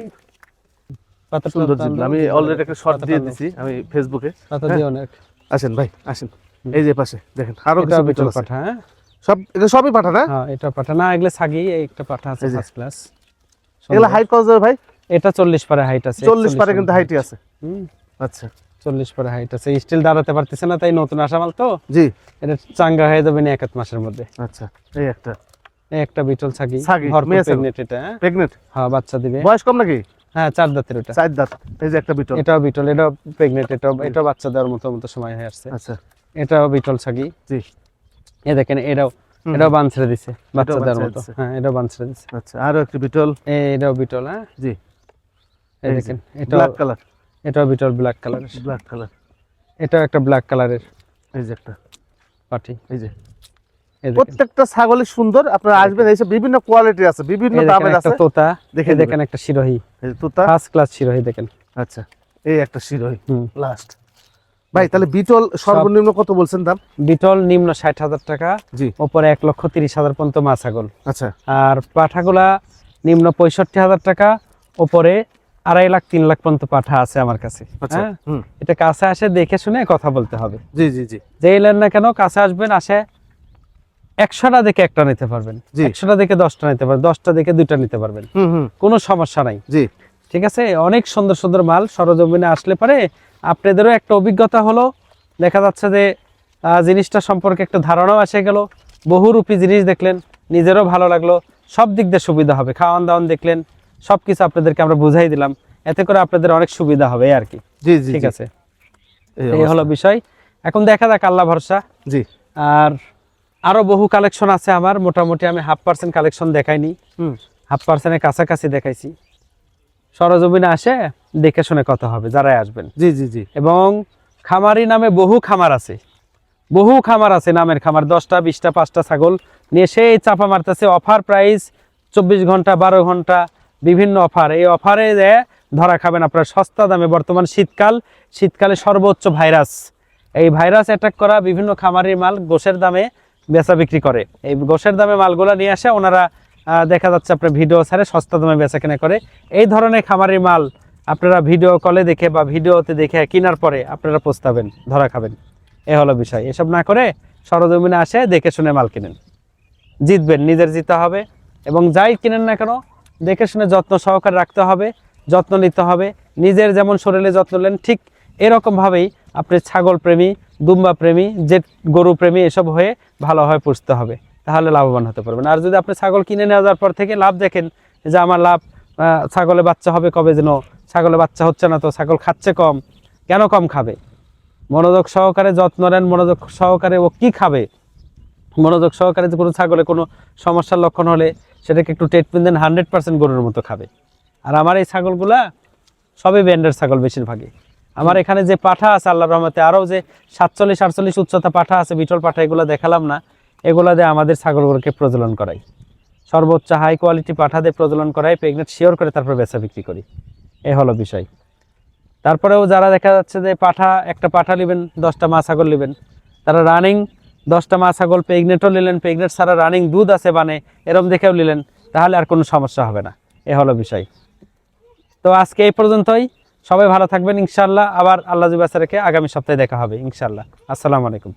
[SPEAKER 2] পাতাটা
[SPEAKER 1] সুন্দর জিবলা। আমি
[SPEAKER 2] জিবলা।
[SPEAKER 1] অলরেডি একটা শর্ট দিয়ে
[SPEAKER 2] টান
[SPEAKER 1] দিছি আমি ফেসবুকে হ্যাঁ।
[SPEAKER 2] দিয়ে অনেক
[SPEAKER 1] আসেন ভাই আসেন। এই যে পাশে দেখেন
[SPEAKER 2] আরও
[SPEAKER 1] কিছু
[SPEAKER 2] বিটল
[SPEAKER 1] বিটল
[SPEAKER 2] পাঠা হ্যাঁ?
[SPEAKER 1] সব এটা সবই পাঠা না?
[SPEAKER 2] হ্যাঁ এটা পাঠা না এগুলো সাগি একটা পাঠা আছে ফার্স্ট ক্লাস
[SPEAKER 1] এগুলো হাইট কত যাবে ভাই?
[SPEAKER 2] এটা চল্লিশ পারে হাইট আছে।
[SPEAKER 1] চল্লিশ পারে কিন্তু হাইটই আছে।
[SPEAKER 2] হুম,
[SPEAKER 1] আচ্ছা।
[SPEAKER 2] চল্লিশ পারে হাইট আছে। স্টিল দাঁড়াতে পারতেছে না তাই নতুন আসা মাল তো।
[SPEAKER 1] জি।
[SPEAKER 2] এটা চাঙ্গা হয়ে যাবে না এক মাসের মধ্যে।
[SPEAKER 1] আচ্ছা এই একটা।
[SPEAKER 2] এই একটা বিটল ছাগি। pregnant এটা হ্যাঁ? হ্যাঁ বাচ্চা দিবে।
[SPEAKER 1] বয়স কম নাকি?
[SPEAKER 2] হ্যাঁ চার দাঁতের ওটা
[SPEAKER 1] চার দাঁত। এই যে একটা বিটল।
[SPEAKER 2] এটাও বিটল এটাও প্রেগনেন্ট এটাও এটাও বাচ্চা দেওয়ার মতো মতো সময় হয়ে আসছে।
[SPEAKER 1] আচ্ছা।
[SPEAKER 2] এটাও বিটল ছাগি।
[SPEAKER 1] জি।
[SPEAKER 2] এ দেখেন এটাও। এটাও বান ছেড়ে দিছে বাচ্চা
[SPEAKER 1] বান
[SPEAKER 2] দেওয়ার
[SPEAKER 1] ছেড়ে
[SPEAKER 2] মতো হ্যাঁ এটাও বান ছেড়ে দিছে।
[SPEAKER 1] আচ্ছা আরও একটি বিটল?
[SPEAKER 2] এটাও বিটল হ্যাঁ?
[SPEAKER 1] জি।
[SPEAKER 2] এই দেখেন এটাও
[SPEAKER 1] ব্ল্যাক কালার
[SPEAKER 2] এটাও বিটল ব্ল্যাক কালারের
[SPEAKER 1] ব্ল্যাক কালার
[SPEAKER 2] এটাও একটা ব্ল্যাক কালারের
[SPEAKER 1] এই যে একটা।
[SPEAKER 2] পাটি।
[SPEAKER 1] এই যে। প্রত্যেকটা ছাগলই সুন্দর আপনারা আসবেন এসে বিভিন্ন কোয়ালিটি আছে বিভিন্ন দামের আছে।
[SPEAKER 2] তোতা
[SPEAKER 1] দেখে
[SPEAKER 2] দেখে দেখেন একটা শিরোহী।
[SPEAKER 1] তোতা।
[SPEAKER 2] ফার্স্ট ক্লাস শিরোহী দেখেন।
[SPEAKER 1] আচ্ছা এই একটা
[SPEAKER 2] শিরোহী
[SPEAKER 1] লাস্ট ভাই তাহলে বিটল সর্বনিম্ন কত বলছেন দাম?
[SPEAKER 2] বিটল নিম্ন ষাট হাজার টাকা
[SPEAKER 1] জি।
[SPEAKER 2] উপরে এক লক্ষ তিরিশ হাজার পর্যন্ত মা ছাগল।
[SPEAKER 1] আচ্ছা।
[SPEAKER 2] আর পাঠাগুলা নিম্ন পঁয়ষট্টি হাজার টাকা উপরে আড়াই লাখ তিন লাখ পর্যন্ত পাঠা আছে আমার কাছে।
[SPEAKER 1] আচ্ছা
[SPEAKER 2] হ্যাঁ? এটা কাছে আসে দেখে শুনে কথা বলতে হবে।
[SPEAKER 1] জি জি জি।
[SPEAKER 2] যে এলেন না কেন কাছে আসবেন আসে একশোটা দেখে একটা নিতে পারবেন। একশোটা দেখে দশটা নিতে পারবেন দশটা দেখে দুইটা নিতে পারবেন। কোনো সমস্যা নাই।
[SPEAKER 1] জি।
[SPEAKER 2] ঠিক আছে? অনেক সুন্দর সুন্দর মাল সরজমিনে আসলে পারে আপনাদেরও একটা অভিজ্ঞতা হলো। দেখা যাচ্ছে যে জিনিসটা সম্পর্কে একটা ধারণাও এসে গেল। বহুরূপী জিনিস দেখলেন নিজেরও ভালো লাগল। সব দিক দিয়ে সুবিধা হবে। খাওয়ান দাওয়ান দেখলেন সব কিছু আপনাদেরকে আমরা বুঝাই দিলাম। এতে করে আপনাদের অনেক সুবিধা হবে আর কি।
[SPEAKER 1] জি জি
[SPEAKER 2] ঠিক আছে?
[SPEAKER 1] এই
[SPEAKER 2] হলো বিষয়। এখন দেখা যাক আল্লাহ ভরসা।
[SPEAKER 1] জি।
[SPEAKER 2] আর আরও বহু কালেকশন আছে আমার। মোটামুটি আমি হাফ পার্সেন্ট কালেকশন দেখাইনি।
[SPEAKER 1] হুম।
[SPEAKER 2] হাফ পার্সেন্টের কাছাকাছি দেখাইছি। সরজমিনে আসে দেখে শুনে কথা হবে যারাই আসবেন।
[SPEAKER 1] জি জি জি।
[SPEAKER 2] এবং খামারি নামে বহু খামার আছে। বহু খামার আছে নামের খামার দশটা বিশটা পাঁচটা ছাগল নিয়ে সেই চাপা মারতেছে। অফার প্রাইস চব্বিশ ঘণ্টা বারো ঘণ্টা বিভিন্ন অফার। এই অফারে যে ধরা খাবেন আপনার সস্তা দামে বর্তমান শীতকাল শীতকালে সর্বোচ্চ ভাইরাস। এই ভাইরাস অ্যাটাক করা বিভিন্ন খামারির মাল গোশের দামে বেচা বিক্রি করে। এই গোশের দামে মালগুলো নিয়ে আসে ওনারা দেখা যাচ্ছে আপনার ভিডিও ছাড়ে, সস্তা দামে বেচা কেনা করে। এই ধরনের খামারের মাল আপনারা ভিডিও কলে দেখে বা ভিডিওতে দেখে কেনার পরে আপনারা পস্তাবেন, ধরা খাবেন। এ হলো বিষয়। এসব না করে সরজমিনে আসে, দেখে শুনে মাল কিনেন। জিতবেন, নিজের জিতে হবে এবং যাই কিনেন না কেন, দেখে শুনে যত্ন সহকারে রাখতে হবে, যত্ন নিতে হবে। নিজের যেমন শরীরে যত্ন নেন, ঠিক এরকমভাবেই আপনি ছাগল প্রেমী, দুম্বা প্রেমী যে গরু প্রেমী, এসব হয়ে ভালোভাবে পুষতে হবে। তাহলে লাভবান হতে পারবেন। আর যদি আপনি ছাগল কিনে নেওয়া যাওয়ার পর থেকে লাভ দেখেন যে আমার লাভ ছাগলে বাচ্চা হবে কবে যেন, ছাগলে বাচ্চা হচ্ছে না তো ছাগল খাচ্ছে কম, কেন কম খাবে? মনোযোগ সহকারে যত্ন নেন, মনোযোগ সহকারে ও কি খাবে? মনোযোগ সহকারে যে কোনো ছাগলে কোনো সমস্যার লক্ষণ হলে সেটাকে একটু ট্রিটমেন্ট দেন হান্ড্রেড পার্সেন্ট গরুর মতো খাবে। আর আমার এই ছাগলগুলা সবই ব্যান্ডের ছাগল বেশিরভাগই। আমার এখানে যে পাঠা আছে আল্লাহ রহমতে আরও যে সাতচল্লিশ, আটচল্লিশ উচ্চতা পাঠা আছে, বিটল পাঠা, এগুলো দেখালাম না। এগুলো দিয়ে আমাদের ছাগলগুলোকে প্রজনন করাই। সর্বোচ্চ হাই কোয়ালিটি পাঠা দিয়ে প্রজনন করাই প্রেগনেন্ট শিওর করে তারপর বেচা বিক্রি করি। এ হলো বিষয়। তারপরেও যারা দেখা যাচ্ছে যে পাঠা, একটা পাঠা নেবেন, দশটা মা ছাগল নেবেন, তারা রানিং দশটা মা ছাগল প্রেগনেন্টও নিলেন প্রেগনেন্ট ছাড়া রানিং দুধ আছে বানে, এরম দেখেও নিলেন, তাহলে আর কোনো সমস্যা হবে না। এ হলো বিষয়। তো আজকে এই পর্যন্তই। সবাই ভালো থাকবেন ইনশাল্লাহ আবার আল্লাহ জুবাসারকে আগামী সপ্তাহে দেখা হবে ইনশাল্লাহ আসসালামু আলাইকুম।